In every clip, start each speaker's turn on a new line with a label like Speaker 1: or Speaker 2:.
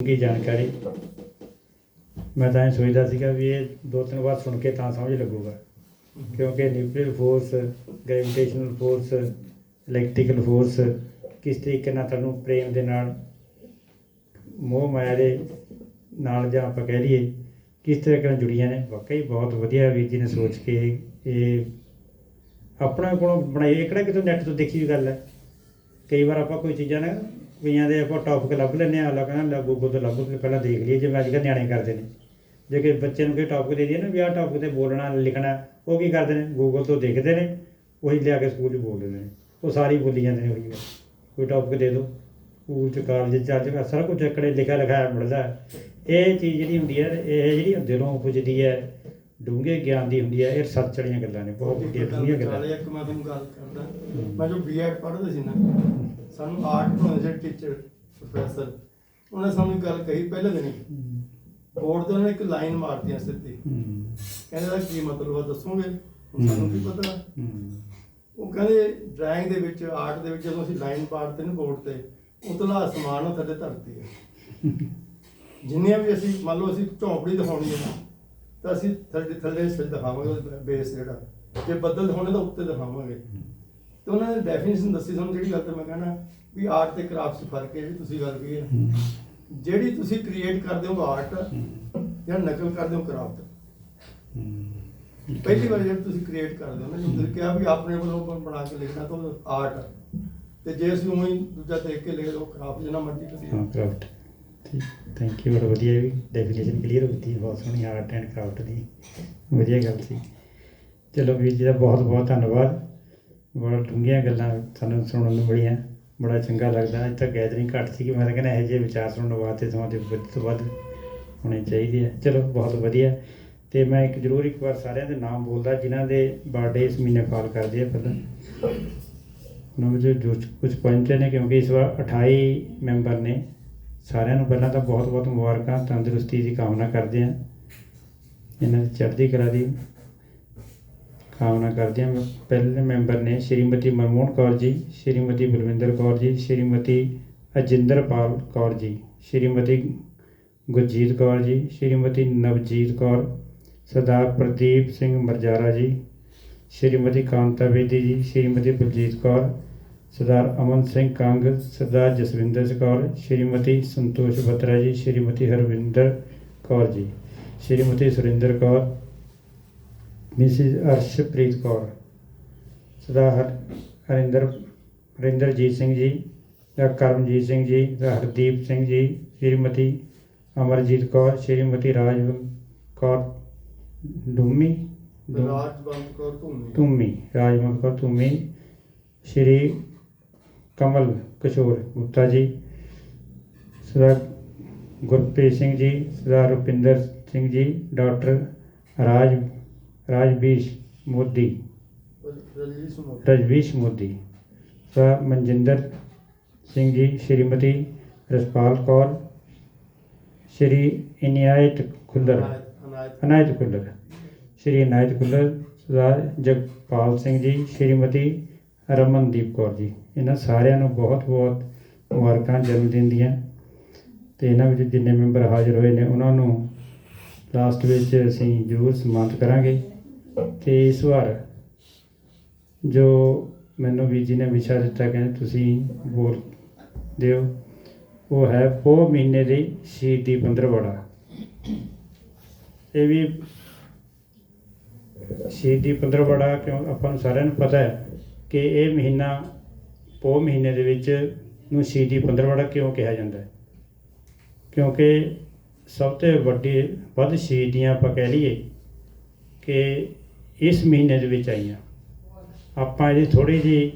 Speaker 1: ਦੀ ਜਾਣਕਾਰੀ। ਮੈਂ ਤਾਂ ਇਹ ਸੋਚਦਾ ਸੀਗਾ ਵੀ ਇਹ ਦੋ ਤਿੰਨ ਵਾਰ ਸੁਣ ਕੇ ਤਾਂ ਸਮਝ ਲੱਗੂਗਾ। ਕਿਉਂਕਿ nuclear force gravitational force electrical force ਕਿਸ ਤਰੀਕੇ ਨਾਲ ਤੁਹਾਨੂੰ ਪ੍ਰੇਮ ਦੇ ਨਾਲ ਮੋਹ ਮਾਇਆ ਦੇ ਨਾਲ ਜਾਂ ਆਪਾਂ ਕਹਿ ਲਈਏ ਕਿਸ ਤਰੀਕੇ ਨਾਲ ਜੁੜੀਆਂ ਨੇ, ਵਾਕਈ ਬਹੁਤ ਵਧੀਆ ਵੀਰ ਜੀ ਨੇ ਸੋਚ ਕੇ ਇਹ ਆਪਣਾ ਕੋਲੋਂ ਬਣਾਈ ਇਹ ਕਿਹੜਾ ਕਿਤੋਂ ਨੈਟ ਤੋਂ ਦੇਖੀ ਹੋਈ ਗੱਲ ਹੈ? ਕਈ ਵਾਰ ਆਪਾਂ ਕੋਈ ਚੀਜ਼ਾਂ ਨਾ ਕਈਆਂ ਦੇ ਆਪਾਂ ਟੌਪਿਕ ਲੱਭ ਲੈਂਦੇ ਆ ਅਲੱਗ ਨਾ ਗੂਗਲ ਤੋਂ ਲੱਭ ਕੇ ਪਹਿਲਾਂ ਦੇਖ ਲਈਏ ਜਿਵੇਂ ਅੱਜ ਕੱਲ੍ਹ ਨਿਆਣੇ ਕਰਦੇ ਨੇ। ਜੇ ਕਿ ਬੱਚੇ ਨੂੰ ਕੋਈ ਟੌਪਿਕ ਦੇ ਦਈਏ ਨਾ ਵੀ ਆਹ ਟੌਪਿਕ ਤੇ ਬੋਲਣਾ ਲਿਖਣਾ ਉਹ ਕੀ ਕਰਦੇ ਨੇ? ਗੂਗਲ ਤੋਂ ਦੇਖਦੇ ਨੇ ਉਹੀ ਲਿਆ ਕੇ ਸਕੂਲ 'ਚ ਬੋਲ ਦਿੰਦੇ ਨੇ। ਉਹ ਸਾਰੀ ਬੋਲੀ ਜਾਂਦੇ ਨੇ ਉਹੀ। ਕੋਈ ਟੌਪਿਕ ਦੇ ਦਿਓ ਸਕੂਲ 'ਚ ਕਾਲਜ 'ਚ ਅੱਜ ਸਾਰਾ ਕੁਝ ਇਕੜੇ ਲਿਖਿਆ ਲਿਖਾਇਆ ਮਿਲਦਾ ਹੈ। ਇਹ ਚੀਜ਼ ਜਿਹੜੀ ਹੁੰਦੀ ਹੈ ਇਹ ਜਿਹੜੀ ਦਿਲੋਂ ਉਪਜਦੀ ਹੈ ਡੂੰਘੇ ਗਿਆਨ ਦੀ ਹੁੰਦੀ ਹੈ ਇਹ ਰਿਸਰਚ ਵਾਲੀਆਂ ਗੱਲਾਂ ਨੇ। ਬਹੁਤ ਵੱਡੀਆਂ ਡੂੰਘੀਆਂ ਗੱਲਾਂ
Speaker 2: ਇੱਕ ਮੈਂ ਤੁਹਾਨੂੰ ਗੱਲ ਕਰਦਾ। ਮੈਂ ਜੋ ਬੀਐਡ ਪੜ੍ਹਦੇ ਸੀ ਨਾ ਸਾਨੂੰ ਆਰਟ ਪੜ੍ਹਾਉਂਦੇ ਸੀ ਟੀਚਰ ਪ੍ਰੋਫੈਸਰ ਉਹਨੇ ਸਾਨੂੰ ਇੱਕ ਗੱਲ ਕਹੀ ਪਹਿਲੇ ਦਿਨ ਹੀ। ਬੋਰਡ ਤੇ ਉਹਨੇ ਇੱਕ ਲਾਈਨ ਮਾਰਤੀ ਆ ਸਿੱਧੀ ਕਹਿੰਦੇ ਦਾ ਕੀ ਮਤਲਬ ਆ ਦੱਸੋਗੇ? ਹੁਣ ਸਾਨੂੰ ਕੀ ਪਤਾ? ਉਹ ਕਹਿੰਦੇ ਡਰਾਇੰਗ ਦੇ ਵਿੱਚ ਆਰਟ ਦੇ ਵਿੱਚ ਜਦੋਂ ਅਸੀਂ ਲਾਈਨ ਪਾੜਦੇ ਨੇ ਬੋਰਡ ਤੇ ਉਤਲਾ ਅਸਮਾਨ ਉਹ ਥੱਲੇ ਧਰਤੀ ਹੈ ਜਿੰਨੀਆਂ ਵੀ ਅਸੀਂ ਮੰਨ ਲਓ ਅਸੀਂ ਝੌਂਪੜੀ ਦਿਖਾਉਣੀ ਹੈ ਤਾਂ ਅਸੀਂ ਥੱਲੇ ਥੱਲੇ ਸਿਰ ਦਿਖਾਵਾਂਗੇ ਬੇਸ ਜਿਹੜਾ। ਜੇ ਬੱਦਲ ਦਿਖਾਉਣੇ ਤਾਂ ਉੱਤੇ ਦਿਖਾਵਾਂਗੇ। ਤੇ ਉਹਨਾਂ ਨੇ ਡੈਫੀਨੇਸ਼ਨ ਦੱਸੀ ਸਾਨੂੰ ਜਿਹੜੀ ਗੱਲ ਤੇ ਮੈਂ ਕਹਿੰਦਾ ਵੀ ਆਰਟ ਤੇ ਕਰਾਫਟ 'ਚ ਫ਼ਰਕ ਹੈ ਜਿਹੜੀ ਤੁਸੀਂ ਗੱਲ ਕਹੀ ਹੈ। ਜਿਹੜੀ ਤੁਸੀਂ ਕ੍ਰੀਏਟ ਕਰਦੇ ਹੋ ਆਰਟ ਜਾਂ ਨਕਲ ਕਰਦੇ ਹੋ ਕਰਾਫਟ ਪਹਿਲੀ ਵਾਰ ਜਦ ਤੁਸੀਂ ਕ੍ਰੀਏਟ ਕਰਦੇ ਹੋ ਨਾ ਤੁਸੀਂ ਕਿਹਾ ਵੀ ਆਪਣੇ ਵੱਲੋਂ ਬਣਾ ਕੇ ਲਿਖਣਾ ਤਾਂ ਆਰਟ ਤੇ ਜੇ ਅਸੀਂ ਉਵੇਂ ਹੀ ਦੂਜਾ ਦੇਖ ਕੇ ਲਿਖ ਲਓ ਕਰਾਫਟ ਜਿੰਨਾ ਮਰਜ਼ੀ ਕਰੀਏ
Speaker 1: ਹਾਂ ਕਰਾਫਟ ਠੀਕ। ਥੈਂਕ ਯੂ ਬੜਾ ਵਧੀਆ ਵੀ ਡੈਫੀਨੇਸ਼ਨ ਕਲੀਅਰ ਹੋਈ ਬਹੁਤ ਸੋਹਣੀ ਆਰਟ ਐਂਡ ਕਰਾਫਟ ਦੀ। ਵਧੀਆ ਗੱਲ ਸੀ। ਚਲੋ ਵੀਰ ਜੀ ਦਾ ਬਹੁਤ ਬਹੁਤ ਧੰਨਵਾਦ। ਬੜਾ ਡੂੰਘੀਆਂ ਗੱਲਾਂ ਸਾਨੂੰ ਸੁਣਨ ਨੂੰ ਮਿਲੀਆਂ, ਬੜਾ ਚੰਗਾ ਲੱਗਦਾ। ਅੱਜ ਤੱਕ ਗੈਦਰਿੰਗ ਘੱਟ ਸੀ ਕਿ ਮੈਂ ਤਾਂ ਕਹਿੰਦਾ ਇਹੋ ਜਿਹੇ ਵਿਚਾਰ ਸੁਣਨ ਵਾਸਤੇ ਸਮਾਂ ਤੁਹਾਡੇ ਵੱਧ ਤੋਂ ਵੱਧ ਹੋਣੇ ਚਾਹੀਦੇ ਆ। ਚਲੋ, ਬਹੁਤ ਵਧੀਆ। ਤੇ ਮੈਂ ਇੱਕ ਜ਼ਰੂਰ ਇੱਕ ਵਾਰ ਸਾਰਿਆਂ ਦੇ ਨਾਮ ਬੋਲਦਾ, ਜਿਨ੍ਹਾਂ ਦੇ ਬਰਥਡੇ ਇਸ ਮਹੀਨੇ ਕਾਲ ਕਰਦੇ ਆ ਪਹਿਲਾਂ। ਉਹਨਾਂ ਵਿੱਚ ਜੋ ਕੁਝ ਪਹੁੰਚੇ ਨੇ, ਕਿਉਂਕਿ ਇਸ ਵਾਰ 28 ਮੈਂਬਰ ਨੇ। ਸਾਰਿਆਂ ਨੂੰ ਪਹਿਲਾਂ ਤਾਂ ਬਹੁਤ ਬਹੁਤ ਮੁਬਾਰਕਾਂ, ਤੰਦਰੁਸਤੀ ਦੀ ਕਾਮਨਾ ਕਰਦੇ ਹਾਂ ਇਹਨਾਂ ਦੀ ਚੜ੍ਹਦੀ ਕਲਾ ਦੀ ਕਾਮਨਾ ਕਰਦੇ ਹਾਂ। ਪਹਿਲੇ ਮੈਂਬਰ ਨੇ ਸ਼੍ਰੀਮਤੀ ਮਨਮੋਹਨ ਕੌਰ ਜੀ, ਸ਼੍ਰੀਮਤੀ ਬਲਵਿੰਦਰ ਕੌਰ ਜੀ, ਸ਼੍ਰੀਮਤੀ ਅਜਿੰਦਰਪਾਲ ਕੌਰ ਜੀ, ਸ਼੍ਰੀਮਤੀ ਗੁਰਜੀਤ ਕੌਰ ਜੀ, ਸ਼੍ਰੀਮਤੀ ਨਵਜੀਤ ਕੌਰ, ਸਰਦਾਰ ਪ੍ਰਦੀਪ ਸਿੰਘ ਮਰਜਾਰਾ ਜੀ, ਸ਼੍ਰੀਮਤੀ ਕਾਂਤਾ ਬੇਦੀ ਜੀ, ਸ਼੍ਰੀਮਤੀ ਬਲਜੀਤ ਕੌਰ, ਸਰਦਾਰ ਅਮਨ ਸਿੰਘ ਕੰਗ, ਸਰਦਾਰ ਜਸਵਿੰਦਰ ਕੌਰ, ਸ਼੍ਰੀਮਤੀ ਸੰਤੋਸ਼ ਬਤਰਾ ਜੀ, ਸ਼੍ਰੀਮਤੀ ਹਰਵਿੰਦਰ ਕੌਰ ਜੀ, ਸ਼੍ਰੀਮਤੀ ਸੁਰਿੰਦਰ ਕੌਰ ਮਿਸਿਸ ਅਰਸ਼ਪ੍ਰੀਤ ਕੌਰ ਹਰ- ਹਰਿੰਦਰ ਹਰਿੰਦਰਜੀਤ ਸਿੰਘ ਜੀ ਦਾ ਕਰਮਜੀਤ ਸਿੰਘ ਜੀ ਦਾ ਹਰਦੀਪ ਸਿੰਘ ਜੀ ਸ਼੍ਰੀਮਤੀ ਅਮਰਜੀਤ ਕੌਰ ਸ਼੍ਰੀਮਤੀ ਰਾਜ ਕੌਰ ਡੂਮੀ
Speaker 2: ਰਾਜਵੰਤ ਕੌਰ ਧੂਮੀ।
Speaker 1: ਧੂਮੀ ਰਾਜਮੋਹਨ ਕੌਰ ਧੂਮੀ ਸ਼੍ਰੀ ਕਮਲ ਕਿਸ਼ੋਰ ਗੁਪਤਾ ਜੀ ਸਰਦਾਰ ਗੁਰਪ੍ਰੀਤ ਸਿੰਘ ਜੀ ਸਰਦਾਰ ਰੁਪਿੰਦਰ ਸਿੰਘ ਜੀ ਡਾਕਟਰ ਰਾਜ ਰਾਜਵੀਸ਼ ਮੋਦੀ।
Speaker 2: ਰਜੀਸ਼ ਮੋਦੀ।
Speaker 1: ਰਜਵੀਸ਼ ਮੋਦੀ ਸਰਦਾਰ ਮਨਜਿੰਦਰ ਸਿੰਘ ਜੀ, ਸ਼੍ਰੀਮਤੀ ਰਸਪਾਲ ਕੌਰ, ਸ਼੍ਰੀ ਇਨਾਇਤ ਖੁੱਲਰ।
Speaker 2: ਅਨਾਇਤ
Speaker 1: ਖੁੱਲਰ। ਸ਼੍ਰੀ ਅਨਾਇਤ ਖੁੱਲਰ ਸਰਦਾਰ ਜਗਪਾਲ ਸਿੰਘ ਜੀ, ਸ਼੍ਰੀਮਤੀ ਰਮਨਦੀਪ ਕੌਰ ਜੀ। ਇਹਨਾਂ ਸਾਰਿਆਂ ਨੂੰ ਬਹੁਤ ਬਹੁਤ ਮੁਬਾਰਕਾਂ ਜਨਮ ਦਿਨ ਦੀਆਂ। ਤੇ ਇਹਨਾਂ ਵਿੱਚ ਜਿੰਨੇ ਮੈਂਬਰ ਹਾਜ਼ਰ ਹੋਏ ਨੇ, ਉਹਨਾਂ ਨੂੰ ਲਾਸਟ ਵਿੱਚ ਅਸੀਂ ਜ਼ਰੂਰ ਸਨਮਾਨਿਤ ਕਰਾਂਗੇ। ਤੇ ਇਸ ਵਾਰ ਜੋ ਮੈਨੂੰ ਵੀਰ ਜੀ ਨੇ ਵਿਸ਼ਾ ਦਿੱਤਾ ਕਹਿੰਦੇ ਤੁਸੀਂ ਬੋਲ ਦਿਓ, ਉਹ ਹੈ ਪੋ ਮਹੀਨੇ ਦੀ ਸ਼ਹੀਦੀ ਪੰਦਰਵੜਾ। ਇਹ ਵੀ ਸ਼ਹੀਦੀ ਪੰਦਰਵੜਾ ਕਿਉਂ ਆਪਾਂ ਨੂੰ ਸਾਰਿਆਂ ਨੂੰ ਪਤਾ ਹੈ ਕਿ ਇਹ ਮਹੀਨਾ ਪੋ ਮਹੀਨੇ ਦੇ ਵਿੱਚ ਨੂੰ ਸ਼ਹੀਦੀ ਪੰਦਰਵਾੜਾ ਕਿਉਂ ਕਿਹਾ ਜਾਂਦਾ ਹੈ? ਕਿਉਂਕਿ ਸਭ ਤੋਂ ਵੱਡੀ ਵੱਧ ਸ਼ਹੀਦੀਆਂ ਆਪਾਂ ਕਹਿ ਲਈਏ ਕਿ ਇਸ ਮਹੀਨੇ ਦੇ ਵਿੱਚ ਆਈਆਂ। ਆਪਾਂ ਇਹਦੀ ਥੋੜੀ ਜੀ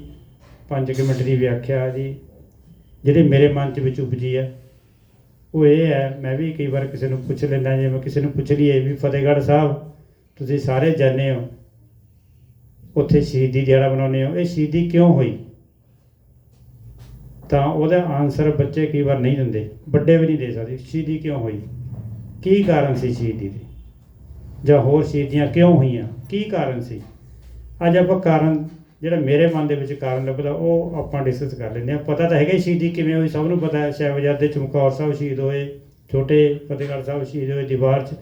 Speaker 1: 5 ਮਿੰਟ ਦੀ ਵਿਆਖਿਆ ਜੀ ਜਿਹੜੇ ਮੇਰੇ ਮਨ 'ਚ ਵਿੱਚ ਉਪਜੀ ਹੈ ਉਹ ਇਹ ਹੈ, ਮੈਂ ਵੀ ਕਈ ਵਾਰ ਕਿਸੇ ਨੂੰ ਪੁੱਛ ਲੈਂਦਾ, ਜੇ ਮੈਂ ਕਿਸੇ ਨੂੰ ਪੁੱਛ ਲਈਏ ਵੀ ਫਤਿਹਗੜ੍ਹ ਸਾਹਿਬ, ਤੁਸੀਂ ਸਾਰੇ ਜਾਣਦੇ ਹੋ, ਉੱਥੇ ਸ਼ਹੀਦੀ ਦਿਹਾੜਾ ਮਨਾਉਂਦੇ ਹੋ, ਇਹ ਸ਼ਹੀਦੀ ਕਿਉਂ ਹੋਈ? ਤਾਂ ਉਹਦਾ ਆਨਸਰ ਬੱਚੇ ਕਈ ਵਾਰ ਨਹੀਂ ਦਿੰਦੇ, ਵੱਡੇ ਵੀ ਨਹੀਂ ਦੇ ਸਕਦੇ, ਸ਼ਹੀਦੀ ਕਿਉਂ ਹੋਈ? ਕੀ ਕਾਰਨ ਸੀ ਸ਼ਹੀਦੀ ਦੇ? ਜਾਂ ਹੋਰ ਸ਼ਹੀਦੀਆਂ ਕਿਉਂ ਹੋਈਆਂ? ਕੀ ਕਾਰਨ ਸੀ? ਅੱਜ ਆਪਾਂ ਕਾਰਨ ਜਿਹੜਾ ਮੇਰੇ ਮਨ ਦੇ ਵਿੱਚ ਕਾਰਨ ਲੱਭਦਾ, ਉਹ ਆਪਾਂ ਡਿਸਕਸ ਕਰ ਲੈਂਦੇ ਆ ਪਤਾ ਤਾਂ ਹੈਗਾ ਹੀ ਸ਼ਹੀਦੀ ਕਿਵੇਂ ਹੋਈ, ਸਭ ਨੂੰ ਪਤਾ ਹੈ ਸ਼ਹਿਬਜ਼ਾਦੇ ਚਮਕੌਰ ਸਾਹਿਬ ਸ਼ਹੀਦ ਹੋਏ, ਛੋਟੇ ਫਤਿਹਗੜ੍ਹ ਸਾਹਿਬ ਸ਼ਹੀਦ ਹੋਏ ਦੀਵਾਰ 'ਚ।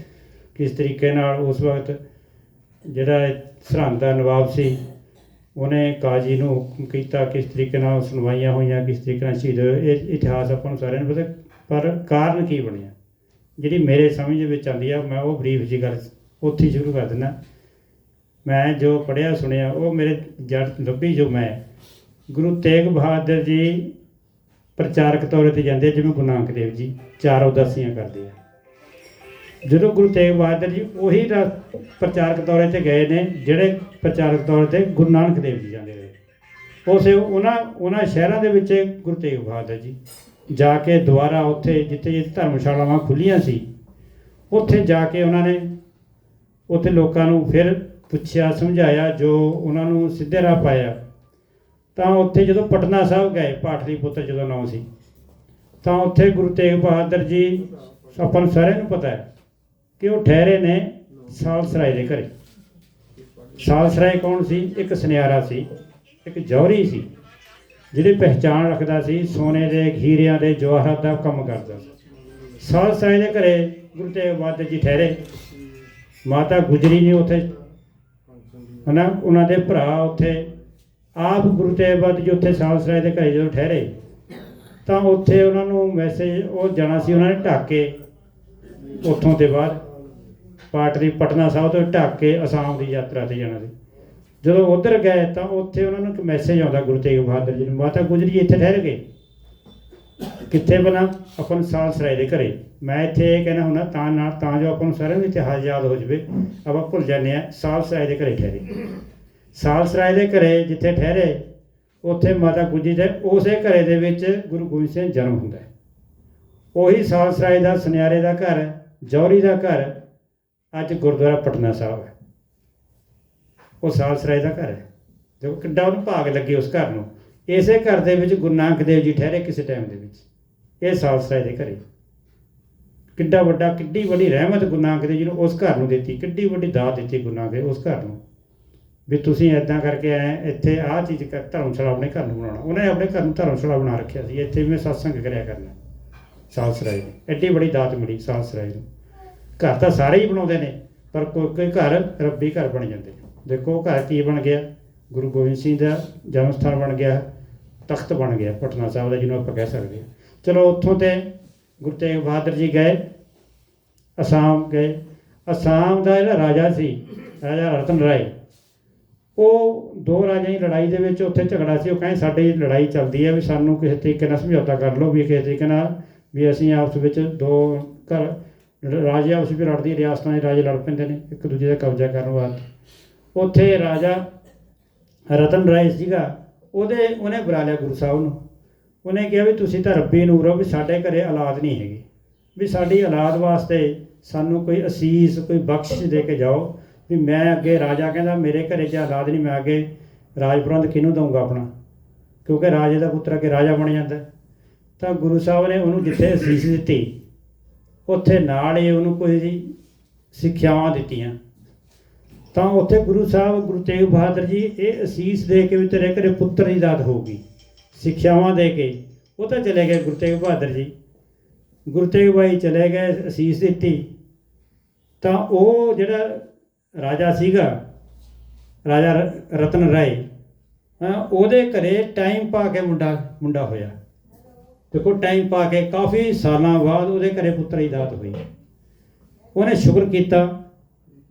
Speaker 1: ਕਿਸ ਤਰੀਕੇ ਨਾਲ ਉਸ ਵਕਤ ਜਿਹੜਾ ਸਰਹੰਦ ਦਾ ਨਵਾਬ ਸੀ, ਉਹਨੇ ਕਾਜੀ ਨੂੰ ਹੁਕਮ ਕੀਤਾ ਕਿਸ ਤਰੀਕੇ ਨਾਲ ਸੁਣਵਾਈਆਂ ਹੋਈਆਂ, ਕਿਸ ਤਰੀਕੇ ਨਾਲ ਸ਼ਹੀਦ ਹੋਏ, ਇਹ ਇਤਿਹਾਸ ਆਪਾਂ ਨੂੰ ਸਾਰਿਆਂ ਨੂੰ ਪਤਾ। ਪਰ ਕਾਰਨ ਕੀ ਬਣਿਆ? ਜਿਹੜੀ ਮੇਰੇ ਸਮਝ ਵਿੱਚ ਆਉਂਦੀ ਆ, ਮੈਂ ਉਹ ਬਰੀਫ ਜੀ ਗੱਲ ਉੱਥੇ ਸ਼ੁਰੂ ਕਰ ਦਿੰਦਾ। ਮੈਂ ਜੋ ਪੜ੍ਹਿਆ, ਸੁਣਿਆ, ਉਹ ਮੇਰੇ ਜੜ ਲੱਭੀ ਜੋ ਮੈਂ। ਗੁਰੂ ਤੇਗ ਬਹਾਦਰ ਜੀ ਪ੍ਰਚਾਰਕ ਤੌਰ ਤੇ ਜਾਂਦੇ ਜਿਵੇਂ ਗੁਰੂ ਨਾਨਕ ਦੇਵ ਜੀ, ਚਾਰ ਉਦਾਸੀਆਂ ਕਰਦੇ ਆ। ਜਦੋਂ ਗੁਰੂ ਤੇਗ ਬਹਾਦਰ ਜੀ ਉਹੀ ਰਾ- ਪ੍ਰਚਾਰਕ ਤੌਰ ਤੇ ਗਏ ਨੇ, ਜਿਹੜੇ ਪ੍ਰਚਾਰਕ ਤੌਰ ਤੇ ਗੁਰੂ ਨਾਨਕ ਦੇਵ ਜੀ ਜਾਂਦੇ ਰਹੇ। ਉਸੇ ਉਹਨਾਂ ਉਹਨਾਂ ਸ਼ਹਿਰਾਂ ਦੇ ਵਿੱਚ ਗੁਰੂ ਤੇਗ ਬਹਾਦਰ ਜੀ, ਜਾ ਕੇ ਦੁਬਾਰਾ ਉੱਥੇ ਜਿੱਥੇ ਜਿੱਥੇ ਧਰਮਸ਼ਾਲਾਵਾਂ ਖੁੱਲੀਆਂ ਸੀ, ਉੱਥੇ ਜਾ ਕੇ ਉਹਨਾਂ ਨੇ ਉੱਥੇ ਲੋਕਾਂ ਨੂੰ ਫਿਰ ਪੁੱਛਿਆ, ਸਮਝਾਇਆ, ਜੋ ਉਹਨਾਂ ਨੂੰ ਸਿੱਧੇ ਰਾਹ ਪਾਇਆ। ਤਾਂ ਉੱਥੇ ਜਦੋਂ ਪਟਨਾ ਸਾਹਿਬ ਗਏ ਪਾਟਲੀ ਪੁੱਤਰ ਜਦੋਂ ਨਾਂ ਸੀ, ਤਾਂ ਉੱਥੇ ਗੁਰੂ ਤੇਗ ਬਹਾਦਰ ਜੀ ਆਪਾਂ ਨੂੰ ਸਾਰਿਆਂ ਨੂੰ ਪਤਾ ਹੈ ਕਿ ਉਹ ਠਹਿਰੇ ਨੇ ਸਾਲਸਰਾਏ ਦੇ ਘਰੇ। ਸਾਲਸਰਾਏ ਕੌਣ ਸੀ? ਇੱਕ ਸੁਨਿਆਰਾ ਸੀ, ਇੱਕ ਜੌਹਰੀ ਸੀ ਜਿਹੜੀ ਪਹਿਚਾਣ ਰੱਖਦਾ ਸੀ, ਸੋਨੇ ਦੇ ਹੀਰਿਆਂ ਦੇ, ਜਵਾਹਰਾਤ ਦਾ ਕੰਮ ਕਰਦਾ ਸੀ। ਸਾਲਸਰਾਏ ਦੇ ਘਰੇ ਗੁਰੂ ਤੇਗ ਬਹਾਦਰ ਜੀ ਠਹਿਰੇ। ਮਾਤਾ ਗੁਜਰੀ ਨੇ ਉੱਥੇ, ਹਨਾ, ਉਹਨਾਂ ਦੇ ਭਰਾ ਉੱਥੇ, ਆਪ ਗੁਰੂ ਤੇਗ ਬਹਾਦਰ ਜੀ ਉੱਥੇ ਸਾਲਸਰਾਏ ਦੇ ਘਰੇ ਜਦੋਂ ਠਹਿਰੇ, ਤਾਂ ਉੱਥੇ ਉਹਨਾਂ ਨੂੰ ਮੈਸੇਜ ਉਹ ਜਾਣਾ ਸੀ ਉਹਨਾਂ ਨੇ ਢੱਕ ਕੇ ਉੱਥੋਂ ਤੇ ਬਾਅਦ ਪਾਟਲੀ ਪਟਨਾ ਸਾਹਿਬ ਤੋਂ ਢੱਕ ਕੇ ਅਸਾਮ ਦੀ ਯਾਤਰਾ ਤੇ ਜਾਣਾ ਸੀ। ਜਦੋਂ ਉਧਰ ਗਏ ਤਾਂ ਉੱਥੇ ਉਹਨਾਂ ਨੂੰ ਇੱਕ ਮੈਸੇਜ ਆਉਂਦਾ ਗੁਰੂ ਤੇਗ ਬਹਾਦਰ ਜੀ ਨੂੰ, ਮਾਤਾ ਗੁਜਰੀ ਇੱਥੇ ਠਹਿਰ ਗਏ। ਕਿੱਥੇ ਬਣਾ? ਆਪਾਂ ਨੂੰ ਸਾਲਸਰਾਏ ਦੇ ਘਰੇ। ਮੈਂ ਇੱਥੇ ਇਹ ਕਹਿਣਾ ਹੁੰਦਾ, ਤਾਂ ਨਾਲ ਤਾਂ ਜੋ ਆਪਾਂ ਨੂੰ ਸਾਰਿਆਂ ਨੂੰ ਇਤਿਹਾਸ ਯਾਦ ਹੋ ਜਾਵੇ, ਆਪਾਂ ਭੁੱਲ ਜਾਂਦੇ ਆ ਸਾਲਸਰਾਏ ਦੇ ਘਰੇ ਠਹਿਰੇ। ਸਾਲਸਰਾਏ ਦੇ ਘਰੇ ਜਿੱਥੇ ਠਹਿਰੇ, ਉੱਥੇ ਮਾਤਾ ਗੁਜਰੀ ਦੇ, ਉਸੇ ਘਰੇ ਦੇ ਵਿੱਚ ਗੁਰੂ ਗੋਬਿੰਦ ਸਿੰਘ ਜਨਮ ਹੁੰਦਾ ਹੈ। ਉਹੀ ਸਾਲਸਰਾਏ ਦਾ ਸੁਨਿਆਰੇ ਦਾ ਘਰ ਜੌਹਰੀ ਦਾ ਘਰ ਅੱਜ ਗੁਰਦੁਆਰਾ ਪਟਨਾ ਸਾਹਿਬ ਹੈ। ਉਹ ਸਾਲਸਰਾਏ ਦਾ ਘਰ ਹੈ। ਦੇਖੋ ਕਿੱਡਾ ਉਹਨੂੰ ਭਾਗ ਲੱਗੇ ਉਸ ਘਰ ਨੂੰ। ਇਸੇ ਘਰ ਦੇ ਵਿੱਚ ਗੁਰੂ ਨਾਨਕ ਦੇਵ ਜੀ ਠਹਿਰੇ ਕਿਸੇ ਟਾਈਮ ਦੇ ਵਿੱਚ। ਇਹ ਸਾਲਸਰਾਏ ਦੇ ਘਰੇ। ਕਿੱਡਾ ਵੱਡਾ, ਕਿੱਡੀ ਵੱਡੀ ਰਹਿਮਤ ਗੁਰੂ ਨਾਨਕ ਦੇਵ ਜੀ ਨੂੰ ਉਸ ਘਰ ਨੂੰ ਦਿੱਤੀ। ਕਿੱਡੀ ਵੱਡੀ ਦਾਤ ਦਿੱਤੀ ਗੁਰੂ ਨਾਨਕ ਦੇਵ ਉਸ ਘਰ ਨੂੰ। ਵੀ ਤੁਸੀਂ ਐਦਾਂ ਕਰਕੇ ਆਏ ਇੱਥੇ ਆਹ ਚੀਜ਼ ਕਰ, ਧਰਮਸ਼ਾਲਾ ਆਪਣੇ ਘਰ ਨੂੰ ਬਣਾਉਣਾ। ਉਹਨੇ ਆਪਣੇ ਘਰ ਨੂੰ ਧਰਮਸ਼ਾਲਾ ਬਣਾ ਰੱਖਿਆ ਸੀ। ਇੱਥੇ ਵੀ ਮੈਂ ਸਤਸੰਗ ਕਰਿਆ ਕਰਨਾ। ਸਾਲਸਰਾਏ ਨੂੰ ਐਡੀ ਬੜੀ ਦਾਤ ਮਿਲੀ ਸਾਲਸਰਾਏ ਨੂੰ ਘਰ ਤਾਂ ਸਾਰੇ ਹੀ ਬਣਾਉਂਦੇ ਨੇ, ਪਰ ਕੋਈ ਕੋਈ ਘਰ ਰੱਬੀ ਘਰ ਬਣ ਜਾਂਦੇ ਦੇਖੋ ਉਹ ਘਰ ਕੀ ਬਣ ਗਿਆ? ਗੁਰੂ ਗੋਬਿੰਦ ਸਿੰਘ ਦਾ ਜਨਮ ਸਥਾਨ ਬਣ ਗਿਆ, ਤਖਤ ਬਣ ਗਿਆ, ਪਟਨਾ ਸਾਹਿਬ ਦਾ ਜਿਹਨੂੰ ਆਪਾਂ ਕਹਿ ਸਕਦੇ ਹਾਂ। ਚਲੋ ਉੱਥੋਂ ਤੇ ਗੁਰੂ ਤੇਗ ਬਹਾਦਰ ਜੀ ਗਏ, ਅਸਾਮ ਗਏ। ਅਸਾਮ ਦਾ ਜਿਹੜਾ ਰਾਜਾ ਸੀ, ਰਾਜਾ ਰਤਨ ਰਾਏ, ਉਹ ਦੋ ਰਾਜਿਆਂ ਦੀ ਲੜਾਈ ਦੇ ਵਿੱਚ ਉੱਥੇ ਝਗੜਾ ਸੀ। ਉਹ ਕਹਿੰਦੇ ਸਾਡੀ ਲੜਾਈ ਚੱਲਦੀ ਹੈ ਵੀ ਸਾਨੂੰ ਕਿਸੇ ਤਰੀਕੇ ਨਾਲ ਸਮਝੌਤਾ ਕਰ ਲਓ, ਵੀ ਕਿਸੇ ਤਰੀਕੇ ਨਾਲ ਵੀ ਅਸੀਂ ਆਪਸ ਵਿੱਚ ਦੋ ਘਰ, ਰਾਜੇ ਆਪਸ ਵਿੱਚ ਲੜਦੀ, ਰਿਆਸਤਾਂ ਦੇ ਰਾਜੇ ਲੜ ਪੈਂਦੇ ਨੇ, ਇੱਕ ਦੂਜੇ ਦਾ ਕਬਜ਼ਾ ਕਰਨ ਵਾਸਤੇ। ਉੱਥੇ ਰਾਜਾ ਰਤਨ ਰਾਏ ਸੀਗਾ, ਉਹਦੇ, ਉਹਨੇ ਬੁਲਾ ਲਿਆ ਗੁਰੂ ਸਾਹਿਬ ਨੂੰ। ਉਹਨੇ ਕਿਹਾ ਵੀ ਤੁਸੀਂ ਤਾਂ ਰੱਬੀ ਨੂਰ ਹੋ, ਵੀ ਸਾਡੇ ਘਰੇ ਔਲਾਦ ਨਹੀਂ ਹੈਗੀ। ਵੀ ਸਾਡੀ ਔਲਾਦ ਵਾਸਤੇ ਸਾਨੂੰ ਕੋਈ ਅਸੀਸ, ਕੋਈ ਬਖਸ਼ਿਸ਼ ਦੇ ਕੇ ਜਾਓ, ਵੀ ਮੈਂ ਅੱਗੇ ਰਾਜਾ ਕਹਿੰਦਾ, ਮੇਰੇ ਘਰੇ ਜੇ ਔਲਾਦ ਨਹੀਂ, ਮੈਂ ਅੱਗੇ ਰਾਜ ਕਿਹਨੂੰ ਦਊਂਗਾ ਆਪਣਾ? ਕਿਉਂਕਿ ਰਾਜੇ ਦਾ ਪੁੱਤਰ ਅੱਗੇ ਰਾਜਾ ਬਣ ਜਾਂਦਾ। ਤਾਂ ਗੁਰੂ ਸਾਹਿਬ ਨੇ ਉਹਨੂੰ ਜਿੱਥੇ ਅਸੀਸ ਦਿੱਤੀ, ਉੱਥੇ ਨਾਲ ਹੀ ਉਹਨੂੰ ਕੋਈ ਸਿੱਖਿਆਵਾਂ ਦਿੱਤੀਆਂ। ਤਾਂ ਉੱਥੇ ਗੁਰੂ ਸਾਹਿਬ, ਗੁਰੂ ਤੇਗ ਬਹਾਦਰ ਜੀ ਇਹ ਅਸੀਸ ਦੇ ਕੇ ਵੀ ਤੇਰੇ ਘਰੇ ਪੁੱਤਰ ਦੀ ਦਾਤ ਹੋਊਗੀ, ਸਿੱਖਿਆਵਾਂ ਦੇ ਕੇ, ਉਹ ਤਾਂ ਚਲੇ ਗਏ ਗੁਰੂ ਤੇਗ ਬਹਾਦਰ ਜੀ। ਗੁਰੂ ਤੇਗ ਬਾਈ ਚਲੇ ਗਏ ਅਸੀਸ ਦਿੱਤੀ ਤਾਂ ਉਹ ਜਿਹੜਾ ਰਾਜਾ ਸੀਗਾ, ਰਾਜਾ ਰ- ਰਤਨ ਰਾਏ ਉਹਦੇ ਘਰੇ ਟਾਈਮ ਪਾ ਕੇ ਮੁੰਡਾ ਮੁੰਡਾ ਹੋਇਆ। ਦੇਖੋ ਟਾਈਮ ਪਾ ਕੇ ਕਾਫੀ ਸਾਲਾਂ ਬਾਅਦ ਉਹਦੇ ਘਰੇ ਪੁੱਤਰ ਦੀ ਦਾਤ ਹੋਈ। ਉਹਨੇ ਸ਼ੁਕਰ ਕੀਤਾ।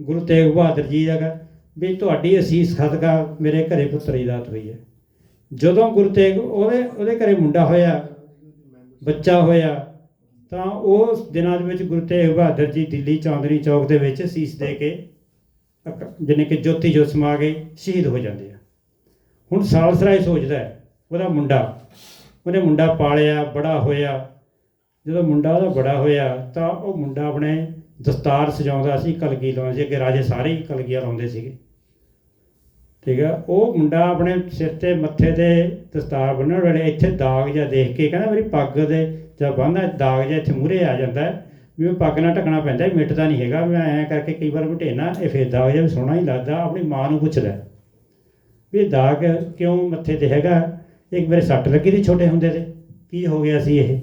Speaker 1: ਗੁਰੂ ਤੇਗ ਬਹਾਦਰ ਜੀ ਦਾ ਵੀ ਤੁਹਾਡੀ ਅਸੀਸ ਸਦਕਾ ਮੇਰੇ ਘਰੇ ਪੁੱਤਰ ਦੀ ਦਾਤ ਹੋਈ ਹੈ। ਜਦੋਂ ਗੁਰੂ ਤੇਗ ਉਹਦੇ ਉਹਦੇ ਘਰੇ ਮੁੰਡਾ ਹੋਇਆ, ਬੱਚਾ ਹੋਇਆ, ਤਾਂ ਉਸ ਦਿਨਾਂ ਦੇ ਵਿੱਚ ਗੁਰੂ ਤੇਗ ਬਹਾਦਰ ਜੀ ਦਿੱਲੀ ਚਾਂਦਨੀ ਚੌਕ ਦੇ ਵਿੱਚ ਸੀਸ ਦੇ ਕੇ ਅਕ- ਕਿ ਜੋਤੀ ਜੋਤ ਸਮਾ ਕੇ ਸ਼ਹੀਦ ਹੋ ਜਾਂਦੇ ਆ। ਹੁਣ ਸਾਲਸਰਾਏ ਸੋਚਦਾ ਹੈ, ਉਹਦਾ ਮੁੰਡਾ, ਉਹਨੇ ਮੁੰਡਾ ਪਾਲਿਆ, ਬੜਾ ਹੋਇਆ। ਜਦੋਂ ਮੁੰਡਾ ਉਹਦਾ ਬੜਾ ਹੋਇਆ, ਤਾਂ ਉਹ ਮੁੰਡਾ ਆਪਣੇ ਦਸਤਾਰ ਸਜਾਉਂਦਾ ਸੀ, ਕਲਗੀ ਲਾਉਂਦਾ ਸੀ ਅੱਗੇ ਰਾਜੇ ਸਾਰੇ ਹੀ ਕਲਗੀਆਂ ਲਾਉਂਦੇ ਸੀਗੇ। ਠੀਕ ਆ, ਉਹ ਮੁੰਡਾ ਆਪਣੇ ਸਿਰ ਤੇ, ਮੱਥੇ ਤੇ ਦਸਤਾਰ ਬੰਨ੍ਹਣ ਵੇਲੇ ਇੱਥੇ ਦਾਗ ਜਿਹਾ ਦੇਖ ਕੇ ਕਹਿੰਦਾ, ਮੇਰੀ ਪੱਗ ਦੇ ਜਾਂ ਬੰਨ੍ਹਦਾ, ਦਾਗ ਜਿਹਾ ਇੱਥੇ ਮੂਹਰੇ ਆ ਜਾਂਦਾ ਵੀ ਉਹ ਪੱਗ ਨਾਲ ਢੱਕਣਾ ਪੈਂਦਾ ਇਹ ਮਿਟਦਾ ਨਹੀਂ ਹੈਗਾ। ਮੈਂ ਐਂ ਕਰਕੇ ਕਈ ਵਾਰ ਘਟੇਨਾ ਇਹ ਫੇਰ ਦਾਗ ਜਿਹਾ ਵੀ ਸੋਹਣਾ ਹੀ ਲੱਗਦਾ, ਆਪਣੀ ਮਾਂ ਨੂੰ ਪੁੱਛਦਾ ਵੀ ਦਾਗ ਕਿਉਂ ਮੱਥੇ ਤੇ ਹੈਗਾ? ਇੱਕ ਮੇਰੇ ਸੱਟ ਲੱਗੀ ਸੀ ਛੋਟੇ ਹੁੰਦੇ ਤੇ। ਕੀ ਹੋ ਗਿਆ ਸੀ ਇਹ?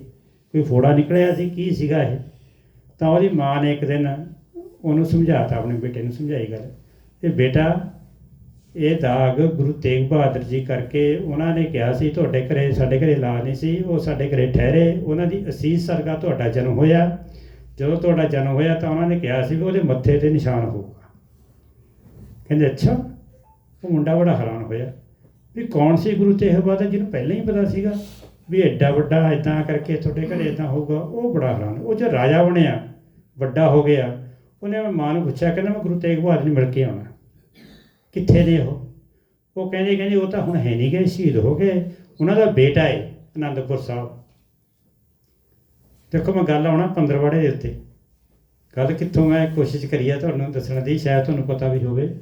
Speaker 1: ਕੋਈ ਫੋੜਾ ਨਿਕਲਿਆ ਸੀ? ਕੀ ਸੀਗਾ ਇਹ? ਤਾਂ ਉਹਦੀ ਮਾਂ ਨੇ ਇੱਕ ਦਿਨ ਉਹਨੂੰ ਸਮਝਾਤਾ, ਆਪਣੇ ਬੇਟੇ ਨੂੰ ਸਮਝਾਈ ਗੱਲ। ਇਹ ਬੇਟਾ, ਇਹ ਦਾਗ ਗੁਰੂ ਤੇਗ ਬਹਾਦਰ ਜੀ ਕਰਕੇ ਉਹਨਾਂ ਨੇ ਕਿਹਾ ਸੀ, ਤੁਹਾਡੇ ਘਰੇ, ਸਾਡੇ ਘਰੇ ਲਾ ਨਹੀਂ ਸੀ, ਉਹ ਸਾਡੇ ਘਰੇ ਠਹਿਰੇ। ਉਹਨਾਂ ਦੀ ਅਸੀਸ ਸਰਗਾ ਤੁਹਾਡਾ ਜਨਮ ਹੋਇਆ। ਜਦੋਂ ਤੁਹਾਡਾ ਜਨਮ ਹੋਇਆ ਤਾਂ ਉਹਨਾਂ ਨੇ ਕਿਹਾ ਸੀ ਵੀ ਉਹਦੇ ਮੱਥੇ ਤੇ ਨਿਸ਼ਾਨ ਹੋਊਗਾ। ਕਹਿੰਦੇ, ਅੱਛਾ, ਉਹ ਮੁੰਡਾ ਬੜਾ ਹੈਰਾਨ ਹੋਇਆ। ਵੀ ਕੌਣ ਸੀ ਗੁਰੂ ਤੇਗ ਬਹਾਦਰ ਜੀ ਨੂੰ ਪਹਿਲਾਂ ਹੀ ਪਤਾ ਸੀਗਾ? ਵੀ ਐਡਾ ਵੱਡਾ ਇਦਾਂ ਕਰਕੇ ਤੁਹਾਡੇ ਘਰੇ ਇਦਾਂ ਹੋਊਗਾ ਉਹ ਬੜਾ ਹੈਰਾਨ ਉਹ ਜੋ ਰਾਜਾ ਬਣਿਆ ਵੱਡਾ ਹੋ ਗਿਆ ਉਹਨੇ ਮਾਂ ਨੂੰ ਪੁੱਛਿਆ ਕਹਿੰਦਾ ਮੈਂ ਗੁਰੂ ਤੇਗ ਬਹਾਦਰ ਨੂੰ ਮਿਲ ਕੇ ਆਉਣਾ। ਕਿੱਥੇ ਨੇ ਉਹ? ਉਹ ਕਹਿੰਦੇ ਕਹਿੰਦੇ ਉਹ ਤਾਂ ਹੁਣ ਹੈ ਨਹੀਂ ਗਏ ਸ਼ਹੀਦ ਹੋ ਗਏ ਉਹਨਾਂ ਦਾ ਬੇਟਾ ਹੈ ਆਨੰਦਪੁਰ ਸਾਹਿਬ। ਦੇਖੋ ਮੈਂ ਗੱਲ ਆਉਣਾ ਪੰਦਰਵਾੜੇ ਦੇ ਉੱਤੇ। ਗੱਲ ਕਿੱਥੋਂ ਮੈਂ ਕੋਸ਼ਿਸ਼ ਕਰੀ ਆ ਤੁਹਾਨੂੰ ਦੱਸਣ ਦੀ ਸ਼ਾਇਦ ਤੁਹਾਨੂੰ ਪਤਾ ਵੀ ਹੋਵੇ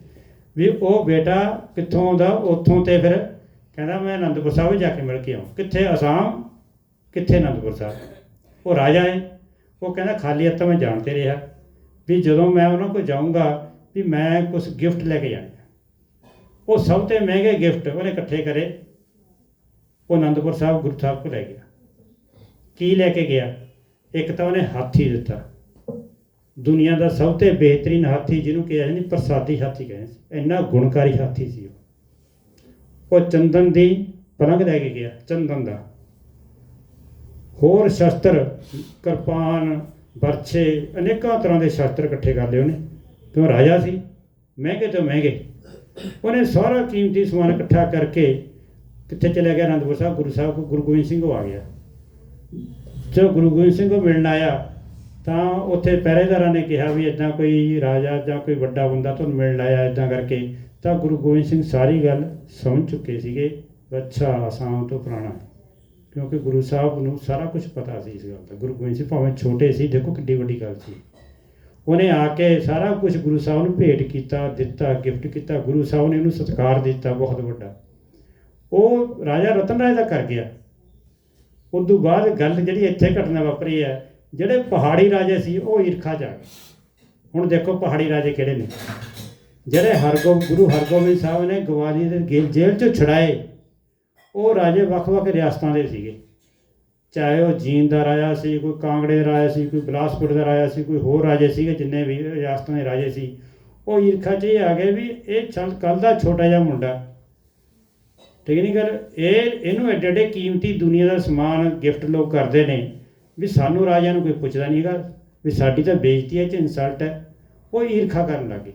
Speaker 1: ਵੀ ਉਹ ਬੇਟਾ ਕਿੱਥੋਂ ਆਉਂਦਾ ਉੱਥੋਂ ਤੇ ਫਿਰ ਕਹਿੰਦਾ ਮੈਂ ਅਨੰਦਪੁਰ ਸਾਹਿਬ ਜਾ ਕੇ ਮਿਲ ਕੇ ਆਉਂ। ਕਿੱਥੇ ਅਸਾਮ? ਕਿੱਥੇ ਅਨੰਦਪੁਰ ਸਾਹਿਬ? ਉਹ ਰਾਜਾ ਹੈ। ਉਹ ਕਹਿੰਦਾ ਖਾਲੀ ਹੱਥ ਮੈਂ ਜਾਣ ਤੇ ਰਿਹਾ। ਵੀ ਜਦੋਂ ਮੈਂ ਉਹਨਾਂ ਕੋਲ ਜਾਊਂਗਾ, ਵੀ ਮੈਂ ਕੁਝ ਗਿਫਟ ਲੈ ਕੇ ਜਾਣਾ ਉਹ ਸਭ ਤੋਂ ਮਹਿੰਗੇ ਗਿਫਟ ਉਹਨੇ ਇਕੱਠੇ ਕਰੇ। ਉਹ ਅਨੰਦਪੁਰ ਸਾਹਿਬ ਗੁਰੂ ਸਾਹਿਬ ਕੋਲ ਲੈ ਗਿਆ। ਕੀ ਲੈ ਕੇ ਗਿਆ? ਇੱਕ ਤਾਂ ਉਹਨੇ ਹਾਥੀ ਦਿੱਤਾ। ਦੁਨੀਆ ਦਾ ਸਭ ਤੋਂ ਬਿਹਤਰੀਨ ਹਾਥੀ ਜਿਹਨੂੰ ਕਿਹਾ ਜਾਂਦੀ ਪ੍ਰਸਾਦੀ ਹਾਥੀ ਕਹਿੰਦੇ ਸੀ। ਇੰਨਾ ਗੁਣਕਾਰੀ ਹਾਥੀ ਸੀ ਉਹ। ਉਹ ਚੰਦਨ ਦੀ ਪਲੰਗ ਲੈ ਕੇ ਗਿਆ, ਚੰਦਨ ਦਾ। ਹੋਰ ਸ਼ਸਤਰ, ਕਿਰਪਾਨ, ਵਰਛੇ, ਅਨੇਕਾਂ ਤਰ੍ਹਾਂ ਦੇ ਸ਼ਸਤਰ ਇਕੱਠੇ ਕਰ ਲਏ ਉਹਨੇ। ਕਿਉਂ ਰਾਜਾ ਸੀ? ਮਹਿੰਗੇ ਤੋਂ ਮਹਿੰਗੇ। ਉਹਨੇ ਸਾਰਾ ਕੀਮਤੀ ਸਮਾਨ ਇਕੱਠਾ ਕਰਕੇ ਕਿੱਥੇ ਚਲੇ ਗਿਆ? ਅਨੰਦਪੁਰ ਸਾਹਿਬ, ਗੁਰੂ ਸਾਹਿਬ ਕੋਲ ਗੁਰੂ ਗੋਬਿੰਦ ਸਿੰਘ ਆ ਗਿਆ। ਜਦੋਂ ਗੁਰੂ ਗੋਬਿੰਦ ਸਿੰਘ ਕੋ ਮਿਲਣ ਆਇਆ, ਤਾਂ ਉੱਥੇ ਪਹਿਰੇਦਾਰਾਂ ਨੇ ਕਿਹਾ ਵੀ ਇਦਾਂ ਕੋਈ ਰਾਜਾ ਜਾਂ ਕੋਈ ਵੱਡਾ ਬੰਦਾ ਤੁਹਾਨੂੰ ਮਿਲਣ ਆਇਆ ਇਦਾਂ ਕਰਕੇ। ਤਾਂ ਗੁਰੂ ਗੋਬਿੰਦ ਸਿੰਘ ਸਾਰੀ ਗੱਲ ਸਮਝ ਚੁੱਕੇ ਸੀਗੇ, ਅੱਛਾ ਆਸਾਮ ਤੋਂ ਪੁਰਾਣਾ। ਕਿਉਂਕਿ ਗੁਰੂ ਸਾਹਿਬ ਨੂੰ ਸਾਰਾ ਕੁਝ ਪਤਾ ਸੀ ਇਸ ਗੱਲ ਦਾ। ਗੁਰੂ ਗੋਬਿੰਦ ਸਿੰਘ ਭਾਵੇਂ ਛੋਟੇ ਸੀ, ਦੇਖੋ ਕਿੱਡੀ ਵੱਡੀ ਗੱਲ ਸੀ। ਉਹਨੇ ਆ ਕੇ ਸਾਰਾ ਕੁਝ ਗੁਰੂ ਸਾਹਿਬ ਨੂੰ ਭੇਟ ਕੀਤਾ, ਦਿੱਤਾ, ਗਿਫਟ ਕੀਤਾ। ਗੁਰੂ ਸਾਹਿਬ ਨੇ ਉਹਨੂੰ ਸਤਿਕਾਰ ਦਿੱਤਾ, ਬਹੁਤ ਵੱਡਾ। ਉਹ ਰਾਜਾ ਰਤਨ ਰਾਏ ਦਾ ਕਰ ਗਿਆ। ਉਸ ਤੋਂ ਬਾਅਦ ਗੱਲ ਜਿਹੜੀ ਇੱਥੇ ਘਟਨਾ ਵਾਪਰੀ ਹੈ, ਜਿਹੜੇ ਪਹਾੜੀ ਰਾਜੇ ਸੀ, ਉਹ ਈਰਖਾ ਜਾ ਗਏ। ਹੁਣ ਦੇਖੋ ਪਹਾੜੀ ਰਾਜੇ ਕਿਹੜੇ ਨੇ। ਜਿਹੜੇ ਹਰਗੋ ਗੁਰੂ ਹਰਗੋਬਿੰਦ ਸਾਹਿਬ ਨੇ ਗਵਾਲੀਅਰ ਦੇ ਗੇ- ਜੇਲ੍ਹ ਚੋਂ ਛੁਡਾਏ ਉਹ ਰਾਜੇ ਵੱਖ-ਵੱਖ ਰਿਆਸਤਾਂ ਦੇ ਸੀਗੇ ਚਾਹੇ ਉਹ ਜੀਂਦ ਦਾ ਰਾਜਾ ਸੀ ਕੋਈ ਕਾਂਗੜੇ ਦਾ ਰਾਜਾ ਸੀ ਕੋਈ ਬਿਲਾਸਪੁਰ ਦਾ ਰਾਜਾ ਸੀ ਕੋਈ ਹੋਰ ਰਾਜੇ ਸੀਗੇ ਜਿੰਨੇ ਵੀ ਰਿਆਸਤਾਂ ਦੇ ਰਾਜੇ ਸੀ ਉਹ ਈਰਖਾ 'ਚ ਇਹ ਆ ਗਏ ਵੀ ਇਹ ਚੱਲ ਕੱਲ ਦਾ ਛੋਟਾ ਜਿਹਾ ਮੁੰਡਾ ਠੀਕ ਨਹੀਂ ਗੱਲ ਇਹ ਇਹਨੂੰ ਐਡੇ ਐਡੇ ਕੀਮਤੀ ਦੁਨੀਆ ਦਾ ਸਮਾਨ ਗਿਫਟ ਲੋਕ ਕਰਦੇ ਨੇ ਵੀ ਸਾਨੂੰ ਰਾਜਿਆਂ ਨੂੰ ਕੋਈ ਪੁੱਛਦਾ ਨਹੀਂ ਹੈਗਾ ਵੀ ਸਾਡੀ ਤਾਂ ਬੇਇੱਜ਼ਤੀ ਹੈ ਚ ਇਨਸਲਟ ਹੈ ਉਹ ਈਰਖਾ ਕਰਨ ਲੱਗੇ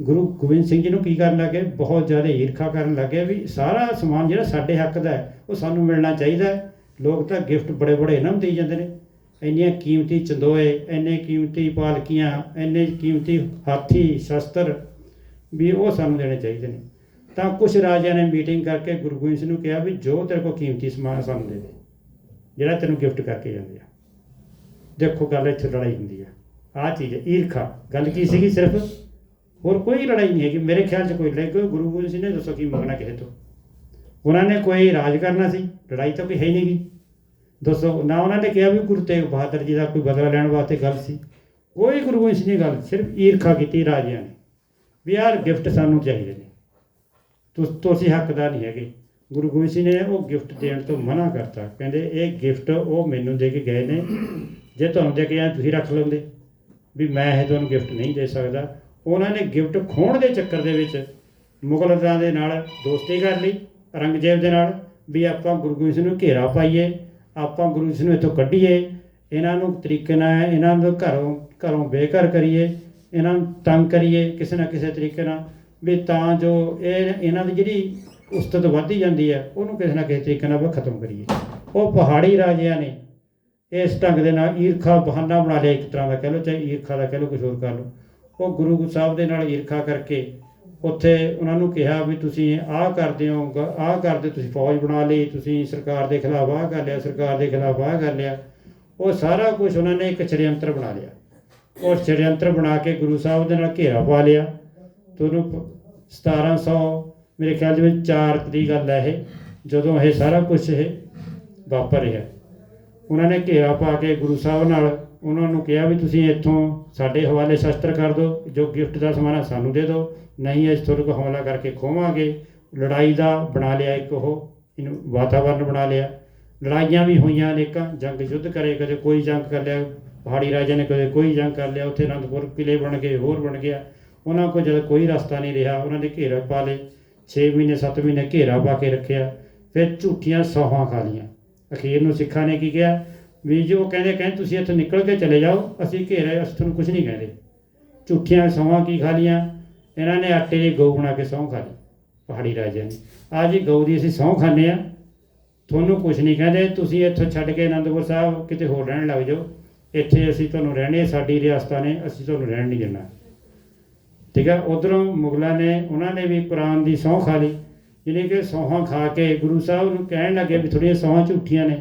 Speaker 1: ਗੁਰੂ ਗੋਬਿੰਦ ਸਿੰਘ ਜੀ ਨੂੰ ਕੀ ਕਰਨ ਲੱਗੇ? ਬਹੁਤ ਜ਼ਿਆਦਾ ਈਰਖਾ ਕਰਨ ਲੱਗੇ ਵੀ ਸਾਰਾ ਸਮਾਨ ਜਿਹੜਾ ਸਾਡੇ ਹੱਕ ਦਾ ਉਹ ਸਾਨੂੰ ਮਿਲਣਾ ਚਾਹੀਦਾ ਹੈ। ਲੋਕ ਤਾਂ ਗਿਫਟ ਬੜੇ ਬੜੇ ਇਹਨਾਂ ਨੂੰ ਦੇਈ ਜਾਂਦੇ ਨੇ। ਇੰਨੀਆਂ ਕੀਮਤੀ ਚੰਦੋਏ, ਇੰਨੇ ਕੀਮਤੀ ਪਾਲਕੀਆਂ, ਇੰਨੇ ਕੀਮਤੀ ਹਾਥੀ, ਸ਼ਸਤਰ ਵੀ ਉਹ ਸਾਨੂੰ ਦੇਣੇ ਚਾਹੀਦੇ ਨੇ। ਤਾਂ ਕੁਝ ਰਾਜਿਆਂ ਨੇ ਮੀਟਿੰਗ ਕਰਕੇ ਗੁਰੂ ਗੋਬਿੰਦ ਸਿੰਘ ਨੂੰ ਕਿਹਾ ਵੀ ਜੋ ਤੇਰੇ ਕੋਲ ਕੀਮਤੀ ਸਮਾਨ ਸਾਨੂੰ ਦੇ ਦੇ। ਜਿਹੜਾ ਤੈਨੂੰ ਗਿਫਟ ਕਰਕੇ ਜਾਂਦੇ ਆ। ਦੇਖੋ ਗੱਲ ਇੱਥੇ ਲੜਾਈ ਹੁੰਦੀ ਆ। ਆਹ ਚੀਜ਼ ਈਰਖਾ। ਗੱਲ ਕੀ ਸੀਗੀ ਸਿਰਫ? ਹੋਰ ਕੋਈ ਲੜਾਈ ਨਹੀਂ ਹੈਗੀ। ਮੇਰੇ ਖਿਆਲ 'ਚ ਕੋਈ ਲੜਾਈ ਕੋਈ ਗੁਰੂ ਗੋਬਿੰਦ ਸਿੰਘ ਨੇ ਦੱਸੋ ਕੀ ਮੰਗਣਾ ਕਿਸੇ ਤੋਂ। ਉਹਨਾਂ ਨੇ ਕੋਈ ਰਾਜ ਕਰਨਾ ਸੀ। ਲੜਾਈ ਤਾਂ ਕੋਈ ਹੈ ਹੀ ਨਹੀਂਗੀ ਦੱਸੋ, ਨਾ ਉਹਨਾਂ ਨੇ ਕਿਹਾ ਵੀ ਗੁਰੂ ਤੇਗ ਬਹਾਦਰ ਜੀ ਦਾ ਕੋਈ ਬਦਲਾ ਲੈਣ ਵਾਸਤੇ ਗੱਲ ਸੀ। ਕੋਈ ਗੁਰੂ ਗੋਬਿੰਦ ਸਿੰਘ ਨੇ ਗੱਲ, ਸਿਰਫ ਈਰਖਾ ਕੀਤੀ ਰਾਜਿਆਂ ਨੇ। ਵੀ ਯਾਰ ਗਿਫਟ ਸਾਨੂੰ ਚਾਹੀਦੇ ਨੇ। ਤੁਸ, ਤੁਸੀਂ ਹੱਕਦਾਰ ਨਹੀਂ ਹੈਗੇ। ਗੁਰੂ ਗੋਬਿੰਦ ਸਿੰਘ ਨੇ ਉਹ ਗਿਫਟ ਦੇਣ ਤੋਂ ਮਨਾ ਕਰਤਾ। ਕਹਿੰਦੇ, ਇਹ ਗਿਫਟ ਉਹ ਮੈਨੂੰ ਦੇ ਕੇ ਗਏ ਨੇ। ਜੇ ਤੁਹਾਨੂੰ ਦੇ ਕੇ ਆ ਤੁਸੀਂ ਰੱਖ ਲਓਗੇ। ਵੀ ਮੈਂ ਇਹ ਤੁਹਾਨੂੰ ਗਿਫਟ ਨਹੀਂ ਦੇ ਸਕਦਾ। ਉਹਨਾਂ ਨੇ ਗਿਫਟ ਖੋਣ ਦੇ ਚੱਕਰ ਦੇ ਵਿੱਚ ਮੁਗਲਾਂ ਦੇ ਨਾਲ ਦੋਸਤੀ ਕਰ ਲਈ ਔਰੰਗਜ਼ੇਬ ਦੇ ਨਾਲ, ਵੀ ਆਪਾਂ ਗੁਰੂ ਗੋਬਿੰਦ ਸਿੰਘ ਨੂੰ ਘੇਰਾ ਪਾਈਏ, ਆਪਾਂ ਗੁਰੂ ਜੀ ਨੂੰ ਇੱਥੋਂ ਕੱਢੀਏ, ਇਹਨਾਂ ਨੂੰ ਤਰੀਕੇ ਨਾਲ, ਇਹਨਾਂ ਨੂੰ ਘਰੋਂ ਘਰੋਂ ਬੇਘਰ ਕਰੀਏ, ਇਹਨਾਂ ਨੂੰ ਤੰਗ ਕਰੀਏ ਕਿਸੇ ਨਾ ਕਿਸੇ ਤਰੀਕੇ ਨਾਲ, ਵੀ ਤਾਂ ਜੋ ਇਹ ਇਹਨਾਂ ਦੀ ਜਿਹੜੀ ਉਸਤਤ ਵਧਦੀ ਜਾਂਦੀ ਹੈ, ਉਹਨੂੰ ਕਿਸੇ ਨਾ ਕਿਸੇ ਤਰੀਕੇ ਨਾਲ ਖਤਮ ਕਰੀਏ। ਉਹ ਪਹਾੜੀ ਰਾਜਿਆਂ ਨੇ ਇਸ ਢੰਗ ਦੇ ਨਾਲ ਈਰਖਾ ਬਹਾਨਾ ਬਣਾ ਲਿਆ, ਇੱਕ ਤਰ੍ਹਾਂ ਦਾ ਕਹਿ ਲਓ, ਚਾਹੇ ਈਰਖਾ ਦਾ ਕਹਿ ਲਓ ਕੁਝ ਹੋਰ ਕਰ ਲਓ। ਉਹ ਗੁਰੂ ਸਾਹਿਬ ਦੇ ਨਾਲ ਈਰਖਾ ਕਰਕੇ ਉੱਥੇ ਉਹਨਾਂ ਨੂੰ ਕਿਹਾ ਵੀ ਤੁਸੀਂ ਆਹ ਕਰਦੇ ਹੋ, ਗ- ਆਹ ਕਰਦੇ ਤੁਸੀਂ ਫੌਜ ਬਣਾ ਲਈ, ਤੁਸੀਂ ਸਰਕਾਰ ਦੇ ਖਿਲਾਫ ਆਹ ਕਰ ਲਿਆ, ਸਰਕਾਰ ਦੇ ਖਿਲਾਫ ਆਹ ਕਰ ਲਿਆ। ਉਹ ਸਾਰਾ ਕੁਝ ਉਹਨਾਂ ਨੇ ਇੱਕ ਛੜਯੰਤਰ ਬਣਾ ਲਿਆ। ਉਹ ਛੜਯੰਤਰ ਬਣਾ ਕੇ ਗੁਰੂ ਸਾਹਿਬ ਦੇ ਨਾਲ ਘੇਰਾ ਪਾ ਲਿਆ। ਤੁਹਾਨੂੰ ਪ- 1700 ਮੇਰੇ ਖਿਆਲ ਦੇ ਵਿੱਚ 4 ਦੀ ਗੱਲ ਹੈ ਇਹ, ਜਦੋਂ ਇਹ ਸਾਰਾ ਕੁਝ ਇਹ ਵਾਪਰ ਰਿਹਾ। ਉਹਨਾਂ ਨੇ ਘੇਰਾ ਪਾ ਕੇ ਗੁਰੂ ਸਾਹਿਬ ਨਾਲ ਉਹਨਾਂ ਨੂੰ ਕਿਹਾ ਵੀ ਤੁਸੀਂ ਇੱਥੋਂ ਸਾਡੇ ਹਵਾਲੇ ਸ਼ਸਤਰ ਕਰ ਦਿਓ, ਜੋ ਗਿਫਟ ਦਾ ਸਮਾਨ ਸਾਨੂੰ ਦੇ ਦਿਓ। ਨਹੀਂ, ਅਸੀਂ ਤੁਹਾਡੇ ਕੋਲ ਹਮਲਾ ਕਰਕੇ ਖੋਵਾਂਗੇ। ਲੜਾਈ ਦਾ ਬਣਾ ਲਿਆ ਇੱਕ ਉਹ, ਇਹਨੂੰ ਵਾਤਾਵਰਨ ਬਣਾ ਲਿਆ। ਲੜਾਈਆਂ ਵੀ ਹੋਈਆਂ ਅਨੇਕਾਂ, ਜੰਗ ਯੁੱਧ ਕਰੇ, ਕਦੇ ਕੋਈ ਜੰਗ ਕਰ ਲਿਆ, ਪਹਾੜੀ ਰਾਜੇ ਨੇ ਕਦੇ ਕੋਈ ਜੰਗ ਕਰ ਲਿਆ, ਉੱਥੇ ਅਨੰਦਪੁਰ ਕਿਲੇ ਬਣ ਗਏ, ਹੋਰ ਬਣ ਗਿਆ। ਉਹਨਾਂ ਕੋਲ ਜਦ ਕੋਈ ਰਸਤਾ ਨਹੀਂ ਰਿਹਾ, ਉਹਨਾਂ ਦੇ ਘੇਰਾ ਪਾ ਲਏ। 6 ਮਹੀਨੇ 7 ਮਹੀਨੇ ਘੇਰਾ ਪਾ ਕੇ ਰੱਖਿਆ। ਫਿਰ ਝੂਠੀਆਂ ਸੌਹਾਂ ਖਾ ਲੀਆਂ ਅਖੀਰ ਨੂੰ ਸਿੱਖਾਂ ਨੇ ਕੀ ਕਿਹਾ? ਵੀ ਜੋ ਕਹਿੰਦੇ ਕਹਿੰਦੇ ਤੁਸੀਂ ਇੱਥੋਂ ਨਿਕਲ ਕੇ ਚਲੇ ਜਾਓ, ਅਸੀਂ ਘੇਰੇ, ਅਸੀਂ ਤੁਹਾਨੂੰ ਕੁਝ ਨਹੀਂ ਕਹਿੰਦੇ। ਝੂਠੀਆਂ ਸੌਹਾਂ ਕੀ ਖਾ ਲੀਆਂ? ਇਹਨਾਂ ਨੇ ਆਟੇ ਦੀ ਗਊ ਬਣਾ ਕੇ ਸਹੁੰ ਖਾ ਲਈ ਪਹਾੜੀ ਰਾਜਿਆਂ ਨੇ। ਆ ਜੀ ਗਊ ਦੀ ਅਸੀਂ ਸਹੁੰ ਖਾਂਦੇ ਆ ਤੁਹਾਨੂੰ ਕੁਝ ਨਹੀਂ ਕਹਿੰਦੇ, ਤੁਸੀਂ ਇੱਥੋਂ ਛੱਡ ਕੇ ਆਨੰਦਪੁਰ ਸਾਹਿਬ ਕਿਤੇ ਹੋਰ ਰਹਿਣ ਲੱਗ ਜਾਓ। ਇੱਥੇ ਅਸੀਂ ਤੁਹਾਨੂੰ ਰਹਿਣੇ, ਸਾਡੀ ਰਿਆਸਤਾਂ ਨੇ, ਅਸੀਂ ਤੁਹਾਨੂੰ ਰਹਿਣ ਨਹੀਂ ਦੇਣਾ। ਠੀਕ ਹੈ ਉਧਰੋਂ ਮੁਗਲਾਂ ਨੇ, ਉਹਨਾਂ ਨੇ ਵੀ ਕੁਰਾਨ ਦੀ ਸਹੁੰ ਖਾ ਲਈ। ਜਿਹਨੇ ਕਿ ਸੌਹਾਂ ਖਾ ਕੇ ਗੁਰੂ ਸਾਹਿਬ ਨੂੰ ਕਹਿਣ ਲੱਗੇ ਵੀ ਥੋੜ੍ਹੀਆਂ ਸੌਹਾਂ ਝੂਠੀਆਂ ਨੇ।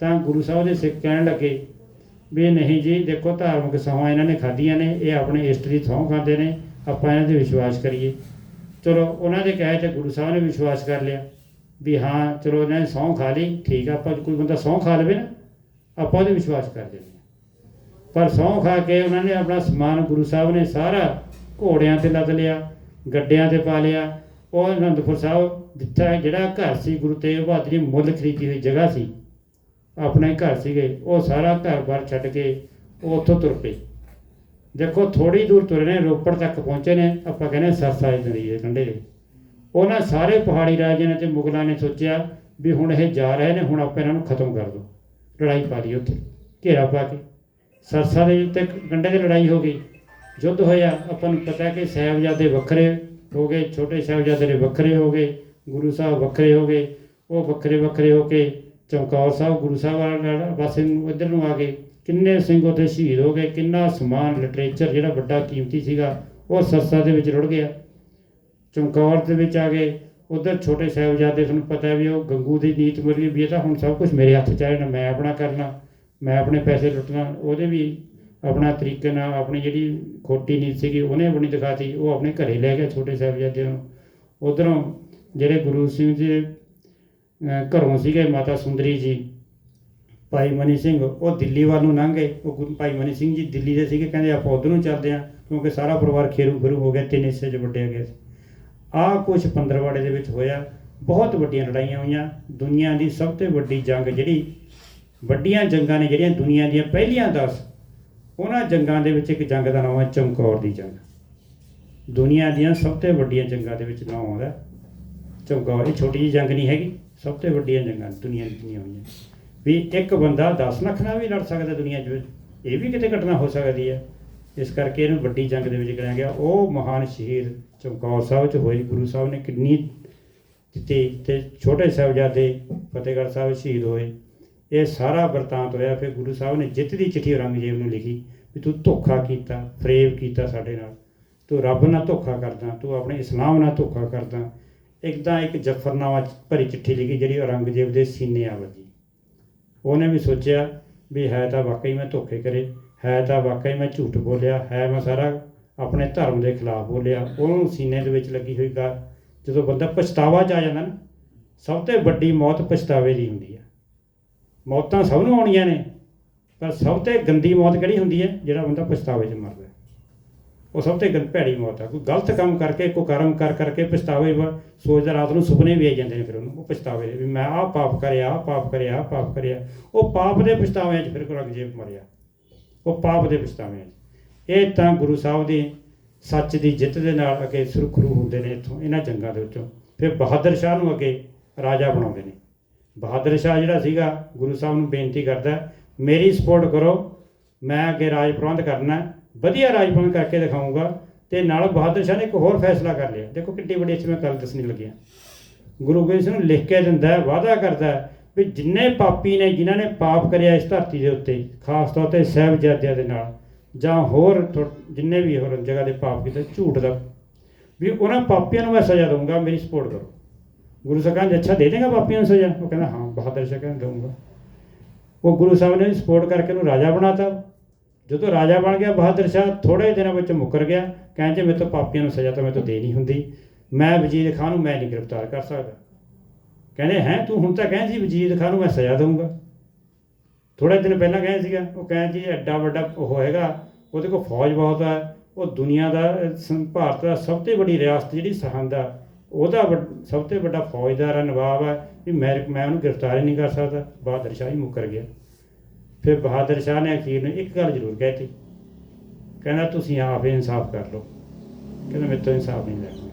Speaker 1: ਤਾਂ ਗੁਰੂ ਸਾਹਿਬ ਦੇ ਸਿੱਖ ਕਹਿਣ ਲੱਗੇ ਵੀ ਨਹੀਂ ਜੀ, ਦੇਖੋ ਧਾਰਮਿਕ ਸੌਹਾਂ ਇਹਨਾਂ ਨੇ ਖਾਧੀਆਂ ਨੇ, ਇਹ ਆਪਣੇ ਇਸ਼ਟ ਦੀ ਸਹੁੰ ਖਾਂਦੇ ਨੇ, ਆਪਾਂ ਇਹਨਾਂ ਤੇ ਵਿਸ਼ਵਾਸ ਕਰੀਏ। ਚਲੋ, ਉਹਨਾਂ ਦੇ ਕਹੇ ਤੇ ਗੁਰੂ ਸਾਹਿਬ ਨੇ ਵਿਸ਼ਵਾਸ ਕਰ ਲਿਆ ਵੀ ਹਾਂ, ਚਲੋ ਇਹਨਾਂ ਨੇ ਸਹੁੰ ਖਾ ਲਈ, ਠੀਕ ਆ, ਆਪਾਂ ਕੋਈ ਬੰਦਾ ਸਹੁੰ ਖਾ ਲਵੇ ਨਾ, ਆਪਾਂ ਉਹਦੇ ਵਿਸ਼ਵਾਸ ਕਰ ਦਿੰਦੇ ਹਾਂ। ਪਰ ਸਹੁੰ ਖਾ ਕੇ ਉਹਨਾਂ ਨੇ ਆਪਣਾ ਸਮਾਨ ਗੁਰੂ ਸਾਹਿਬ ਨੇ ਸਾਰਾ ਘੋੜਿਆਂ ਤੇ ਲੱਦ ਲਿਆ, ਗੱਡਿਆਂ ਤੇ ਪਾ ਲਿਆ, ਉਹ ਅਨੰਦਪੁਰ ਸਾਹਿਬ ਜਿੱਥੇ ਜਿਹੜਾ ਘਰ ਸੀ, ਗੁਰੂ ਤੇਗ ਬਹਾਦਰ ਜੀ ਮੁੱਲ ਖਰੀਦੀ ਹੋਈ ਜਗ੍ਹਾ ਸੀ ਆਪਣੇ ਘਰ ਸੀਗੇ, ਉਹ ਸਾਰਾ ਘਰ-ਬਾਰ ਛੱਡ ਕੇ ਉਹ ਉੱਥੋਂ ਤੁਰ ਪਏ। ਦੇਖੋ ਥੋੜੀ ਦੂਰ ਤੁਰੇ ਨੇ, ਰੋਪੜ ਤੱਕ ਪਹੁੰਚੇ ਨੇ, ਆਪਾਂ ਕਹਿੰਦੇ ਸਰਸਾ ਦੇ ਦੇ ਕੰਢੇ ਦੇ। ਉਹਨਾਂ ਸਾਰੇ ਪਹਾੜੀ ਰਾਜਿਆਂ ਨੇ ਤੇ ਮੁਗਲਾਂ ਨੇ ਸੋਚਿਆ ਵੀ ਹੁਣ ਇਹ ਜਾ ਰਹੇ ਨੇ, ਹੁਣ ਆਪਾਂ ਇਹਨਾਂ ਨੂੰ ਖਤਮ ਕਰ ਦੋ ਲੜਾਈ ਪਾ ਲਈ ਉੱਥੇ, ਘੇਰਾ ਪਾ ਕੇ। ਸਰਸਾ ਦੇ ਉੱਤੇ ਕੰਢੇ ਦੀ ਲੜਾਈ ਹੋ ਗਈ। ਯੁੱਧ ਹੋਇਆ, ਆਪਾਂ ਨੂੰ ਪਤਾ ਕਿ ਸਾਹਿਬਜ਼ਾਦੇ ਵੱਖਰੇ ਹੋ ਗਏ, ਛੋਟੇ ਸਾਹਿਬਜ਼ਾਦੇ ਵੱਖਰੇ ਹੋ ਗਏ, ਗੁਰੂ ਸਾਹਿਬ ਵੱਖਰੇ ਹੋ ਗਏ, ਉਹ ਵੱਖਰੇ ਵੱਖਰੇ ਹੋ ਕੇ ਚਮਕੌਰ ਸਾਹਿਬ, ਗੁਰੂ ਸਾਹਿਬ ਵਾਲੇ ਪਾਸੇ ਨੂੰ ਇੱਧਰ ਨੂੰ ਆ ਗਏ ਕਿੰਨੇ ਸਿੰਘ ਉੱਥੇ ਸ਼ਹੀਦ ਹੋ ਗਏ, ਕਿੰਨਾ ਸਮਾਨ ਲਿਟਰੇਚਰ ਜਿਹੜਾ ਵੱਡਾ ਕੀਮਤੀ ਸੀਗਾ, ਉਹ ਸਰਸਾ ਦੇ ਵਿੱਚ ਰੁੜ ਗਿਆ। ਚਮਕੌਰ ਦੇ ਵਿੱਚ ਆ ਗਏ ਉਧਰ ਛੋਟੇ ਸਾਹਿਬਜ਼ਾਦੇ, ਤੁਹਾਨੂੰ ਪਤਾ ਵੀ ਉਹ ਗੰਗੂ ਦੀ ਨੀਤ ਮਰੀ ਵੀ ਇਹ ਤਾਂ ਹੁਣ ਸਭ ਕੁਝ ਮੇਰੇ ਹੱਥ 'ਚ ਆਇਆ ਨਾ ਮੈਂ ਆਪਣਾ ਕਰਨਾ, ਮੈਂ ਆਪਣੇ ਪੈਸੇ ਲੁੱਟਣਾ, ਉਹਦੇ ਵੀ ਆਪਣਾ ਤਰੀਕੇ ਨਾਲ ਆਪਣੀ ਜਿਹੜੀ ਖੋਟੀ ਨੀਤ ਸੀਗੀ, ਉਹਨੇ ਆਪਣੀ ਦਿਖਾਤੀ, ਉਹ ਆਪਣੇ ਘਰੇ ਲੈ ਗਿਆ ਛੋਟੇ ਸਾਹਿਬਜ਼ਾਦੇ ਨੂੰ। ਉਧਰੋਂ ਜਿਹੜੇ ਗੁਰੂ ਸਿੰਘ ਜੀ ਘਰੋਂ ਸੀਗੇ ਮਾਤਾ ਸੁੰਦਰੀ ਜੀ, ਭਾਈ ਮਨੀ ਸਿੰਘ, ਉਹ ਦਿੱਲੀ ਵੱਲ ਨੂੰ ਲੰਘ ਗਏ। ਉਹ ਗੁਰੂ ਭਾਈ ਮਨੀ ਸਿੰਘ ਜੀ ਦਿੱਲੀ ਦੇ ਸੀਗੇ, ਕਹਿੰਦੇ ਆਪਾਂ ਉਧਰ ਨੂੰ ਚੱਲਦੇ ਹਾਂ, ਕਿਉਂਕਿ ਸਾਰਾ ਪਰਿਵਾਰ ਖੇਰੂ ਖਰੂ ਹੋ ਗਿਆ, ਤਿੰਨ ਹਿੱਸੇ 'ਚ ਵੰਡਿਆ ਗਿਆ ਸੀ। ਆਹ ਕੁਝ ਪੰਦਰਵਾੜੇ ਦੇ ਵਿੱਚ ਹੋਇਆ, ਬਹੁਤ ਵੱਡੀਆਂ ਲੜਾਈਆਂ ਹੋਈਆਂ। ਦੁਨੀਆ ਦੀ ਸਭ ਤੋਂ ਵੱਡੀ ਜੰਗ ਜਿਹੜੀ, ਵੱਡੀਆਂ ਜੰਗਾਂ ਨੇ ਜਿਹੜੀਆਂ ਦੁਨੀਆ ਦੀਆਂ ਪਹਿਲੀਆਂ 10 ਉਹਨਾਂ ਜੰਗਾਂ ਦੇ ਵਿੱਚ ਇੱਕ ਜੰਗ ਦਾ ਨਾਮ ਹੈ ਚਮਕੌਰ ਦੀ ਜੰਗ। ਦੁਨੀਆ ਦੀਆਂ ਸਭ ਤੋਂ ਵੱਡੀਆਂ ਜੰਗਾਂ ਦੇ ਵਿੱਚ ਨਾਮ ਆਉਂਦਾ ਚਮਕੌਰ। ਇਹ ਛੋਟੀ ਜਿਹੀ ਜੰਗ ਨਹੀਂ ਹੈਗੀ। ਸਭ ਤੋਂ ਵੱਡੀਆਂ ਜੰਗਾਂ ਦੁਨੀਆ ਦੀਆਂ ਹੋਈਆਂ। ਵੀ ਇੱਕ ਬੰਦਾ 10 ਲੱਖ ਨਾਲ ਵੀ ਲੜ ਸਕਦਾ ਦੁਨੀਆ 'ਚ, ਇਹ ਵੀ ਕਿਤੇ ਘਟਨਾ ਹੋ ਸਕਦੀ ਹੈ। ਇਸ ਕਰਕੇ ਇਹਨੂੰ ਵੱਡੀ ਜੰਗ ਦੇ ਵਿੱਚ ਗਿਣਿਆ ਗਿਆ। ਉਹ ਮਹਾਨ ਸ਼ਹੀਦ ਚਮਕੌਰ ਸਾਹਿਬ 'ਚ ਹੋਏ। ਗੁਰੂ ਸਾਹਿਬ ਨੇ ਕਿੰਨੀ ਦਿੱਤੀ ਤੇ ਛੋਟੇ ਸਾਹਿਬਜ਼ਾਦੇ ਫਤਿਹਗੜ੍ਹ ਸਾਹਿਬ ਸ਼ਹੀਦ ਹੋਏ। ਇਹ ਸਾਰਾ ਵਰਤਾਂਤ ਹੋਇਆ। ਫਿਰ ਗੁਰੂ ਸਾਹਿਬ ਨੇ ਜਿੱਤ ਦੀ ਚਿੱਠੀ ਔਰੰਗਜ਼ੇਬ ਨੂੰ ਲਿਖੀ ਵੀ ਤੂੰ ਧੋਖਾ ਕੀਤਾ, ਫਰੇਬ ਕੀਤਾ ਸਾਡੇ ਨਾਲ। ਤੂੰ ਰੱਬ ਨਾਲ ਧੋਖਾ ਕਰਦਾ, ਤੂੰ ਆਪਣੇ ਇਸਲਾਮ ਨਾਲ ਧੋਖਾ ਕਰਦਾ। ਇੱਕਦਾਂ ਇੱਕ ਜਫਰਨਾਮਾ ਭਰੀ ਚਿੱਠੀ ਲਿਖੀ ਜਿਹੜੀ ਔਰੰਗਜ਼ੇਬ ਦੇ ਸੀਨੇ ਆ ਵੱਜੀ ਉਹਨੇ ਵੀ ਸੋਚਿਆ ਵੀ ਹੈ ਤਾਂ ਵਾਕਈ ਮੈਂ ਧੋਖੇ ਕਰੇ, ਹੈ ਤਾਂ ਵਾਕਈ ਮੈਂ ਝੂਠ ਬੋਲਿਆ, ਹੈ ਮੈਂ ਸਾਰਾ ਆਪਣੇ ਧਰਮ ਦੇ ਖਿਲਾਫ ਬੋਲਿਆ। ਉਹਨੂੰ ਸੀਨੇ ਦੇ ਵਿੱਚ ਲੱਗੀ ਹੋਈ ਗੱਲ, ਜਦੋਂ ਬੰਦਾ ਪਛਤਾਵਾ ਚ ਆ ਜਾਂਦਾ ਨਾ, ਸਭ ਤੋਂ ਵੱਡੀ ਮੌਤ ਪਛਤਾਵੇ ਦੀ ਹੁੰਦੀ ਹੈ ਮੌਤਾਂ ਸਭ ਨੂੰ ਆਉਣੀਆਂ ਨੇ, ਪਰ ਸਭ ਤੋਂ ਗੰਦੀ ਮੌਤ ਕਿਹੜੀ ਹੁੰਦੀ ਹੈ? ਜਿਹੜਾ ਬੰਦਾ ਪਛਤਾਵੇ 'ਚ ਮਰਦਾ ਉਹ ਸਭ ਤੋਂ ਗੰ ਭੈੜੀ ਮੌਤ ਆ। ਕੋਈ ਗਲਤ ਕੰਮ ਕਰਕੇ, ਕੋਈ ਕਰਮ ਕਰ ਕਰਕੇ ਪਛਤਾਵੇ ਸੋਚਦਾ ਰਾਤ ਨੂੰ ਸੁਪਨੇ ਵੀ ਆਈ ਜਾਂਦੇ ਨੇ ਫਿਰ ਉਹਨੂੰ, ਉਹ ਪਛਤਾਵੇ ਵੀ ਮੈਂ ਆਹ ਪਾਪ ਕਰਿਆ, ਆਹ ਪਾਪ ਕਰਿਆ, ਆਹ ਪਾਪ ਕਰਿਆ। ਉਹ ਪਾਪ ਦੇ ਪਛਤਾਵਿਆਂ 'ਚ ਫਿਰ ਔਰੰਗਜ਼ੇਬ ਮਰਿਆ। ਉਹ ਪਾਪ ਦੇ ਪਛਤਾਵਿਆਂ 'ਚ। ਇਹ ਤਾਂ ਗੁਰੂ ਸਾਹਿਬ ਦੀ ਸੱਚ ਦੀ ਜਿੱਤ ਦੇ ਨਾਲ ਅੱਗੇ ਸੁਰਖਰੂ ਹੁੰਦੇ ਨੇ ਇੱਥੋਂ, ਇਹਨਾਂ ਜੰਗਾਂ ਦੇ ਵਿੱਚੋਂ। ਫਿਰ ਬਹਾਦਰ ਸ਼ਾਹ ਨੂੰ ਅੱਗੇ ਰਾਜਾ ਬਣਾਉਂਦੇ ਨੇ। ਬਹਾਦਰ ਸ਼ਾਹ ਜਿਹੜਾ ਸੀਗਾ, ਗੁਰੂ ਸਾਹਿਬ ਨੂੰ ਬੇਨਤੀ ਕਰਦਾ, ਮੇਰੀ ਸਪੋਰਟ ਕਰੋ, ਮੈਂ ਅੱਗੇ ਰਾਜ ਪ੍ਰਬੰਧ ਕਰਨਾ ਵਧੀਆ ਰਾਜ ਪ੍ਰਬੰਧ ਕਰਕੇ ਦਿਖਾਊਂਗਾ ਤੇ ਨਾਲ ਬਹਾਦਰ ਸ਼ਾਹ ਨੇ ਇੱਕ ਹੋਰ ਫੈਸਲਾ ਕਰ ਲਿਆ। ਦੇਖੋ ਕਿੰਨੀ ਵੱਡੀ ਇੱਥੇ ਮੈਂ ਗੱਲ ਦੱਸਣੀ ਲੱਗਿਆ ਗੁਰੂ ਗੋਬਿੰਦ ਸਿੰਘ ਨੂੰ ਲਿਖ ਕੇ ਦਿੰਦਾ ਵਾਅਦਾ ਕਰਦਾ ਵੀ ਜਿੰਨੇ ਪਾਪੀ ਨੇ ਜਿਨ੍ਹਾਂ ਨੇ ਪਾਪ ਕਰਿਆ ਇਸ ਧਰਤੀ ਦੇ ਉੱਤੇ, ਖਾਸ ਤੌਰ ਤੇ ਸਾਹਿਬਜ਼ਾਦਿਆਂ ਦੇ ਨਾਲ, ਜਾਂ ਹੋਰ ਥੋ- ਜਿੰਨੇ ਵੀ ਹੋਰ ਜਗ੍ਹਾ ਦੇ ਪਾਪ ਕੀਤੇ, ਝੂਠ ਦਾ। ਵੀ ਉਹਨਾਂ ਪਾਪੀਆਂ ਨੂੰ ਮੈਂ ਸਜ਼ਾ ਦਊਂਗਾ, ਮੇਰੀ ਸਪੋਰਟ ਕਰੋ। ਗੁਰੂ ਸਾਹਿਬ ਕਹਿੰਦੇ, ਅੱਛਾ ਦੇ ਦੇਗਾ ਪਾਪੀਆਂ ਨੂੰ ਸਜ਼ਾ? ਉਹ ਕਹਿੰਦਾ, ਹਾਂ, ਬਹਾਦਰ ਸ਼ਾਹ ਕਹਿੰਦਾ, ਦਊਂਗਾ। ਉਹ ਗੁਰੂ ਸਾਹਿਬ ਨੇ ਸਪੋਰਟ ਕਰਕੇ ਉਹਨੂੰ ਰਾਜਾ ਬਣਾਤਾ। ਜਦੋਂ ਰਾਜਾ ਬਣ ਗਿਆ, ਬਹਾਦਰ ਸ਼ਾਹ ਥੋੜੇ ਦਿਨਾਂ ਵਿੱਚ ਮੁੱਕਰ ਗਿਆ, ਕਹਿੰਦੇ ਮੇਰੇ ਤੋਂ ਪਾਪੀਆਂ ਨੂੰ ਸਜ਼ਾ ਤਾਂ ਮੇਰੇ ਤੋਂ ਦੇ ਨਹੀਂ ਹੁੰਦੀ। ਮੈਂ ਵਜ਼ੀਰ ਖਾਨ ਨੂੰ ਮੈਂ ਨਹੀਂ ਗ੍ਰਿਫਤਾਰ ਕਰ ਸਕਦਾ। ਕਹਿੰਦੇ, ਹੈ, ਤੂੰ ਹੁਣ ਤਾਂ ਕਹਿੰਦੀ ਸੀ ਵਜ਼ੀਰ ਖਾਨ ਨੂੰ ਮੈਂ ਸਜ਼ਾ ਦਊਂਗਾ। ਥੋੜੇ ਦਿਨ ਪਹਿਲਾਂ ਕਹਿੰਦੇ ਸੀਗਾ, ਉਹ ਕਹਿੰਦੇ ਜੀ ਐਡਾ ਵੱਡਾ ਉਹ ਹੈਗਾ, ਉਹਦੇ ਕੋਲ ਫੌਜ ਬਹੁਤ ਹੈ ਉਹ ਦੁਨੀਆ ਦਾ, ਸੰ- ਭਾਰਤ ਦਾ ਸਭ ਤੋਂ ਵੱਡੀ ਰਿਆਸਤ ਜਿਹੜੀ ਸਰਹੰਦ ਆ, ਉਹਦਾ ਵੱਡ- ਸਭ ਤੋਂ ਵੱਡਾ ਫੌਜਦਾਰ ਹੈ ਨਵਾਬ ਹੈ ਵੀ ਮੈਂ ਮੈਂ ਉਹਨੂੰ ਗ੍ਰਿਫਤਾਰ ਹੀ ਨਹੀਂ ਕਰ ਸਕਦਾ। ਬਹਾਦਰ ਸ਼ਾਹ ਹੀ ਮੁੱਕਰ ਗਿਆ। ਫਿਰ ਬਹਾਦਰ ਸ਼ਾਹ ਨੇ ਅਖੀਰ ਨੂੰ ਇੱਕ ਗੱਲ ਜ਼ਰੂਰ ਕਹਿਤੀ। ਕਹਿੰਦਾ, ਤੁਸੀਂ ਆਪ ਹੀ ਇਨਸਾਫ ਕਰ ਲਓ। ਕਹਿੰਦਾ, ਮੇਰੇ ਤੋਂ ਇਨਸਾਫ ਨਹੀਂ ਲੈਣਾ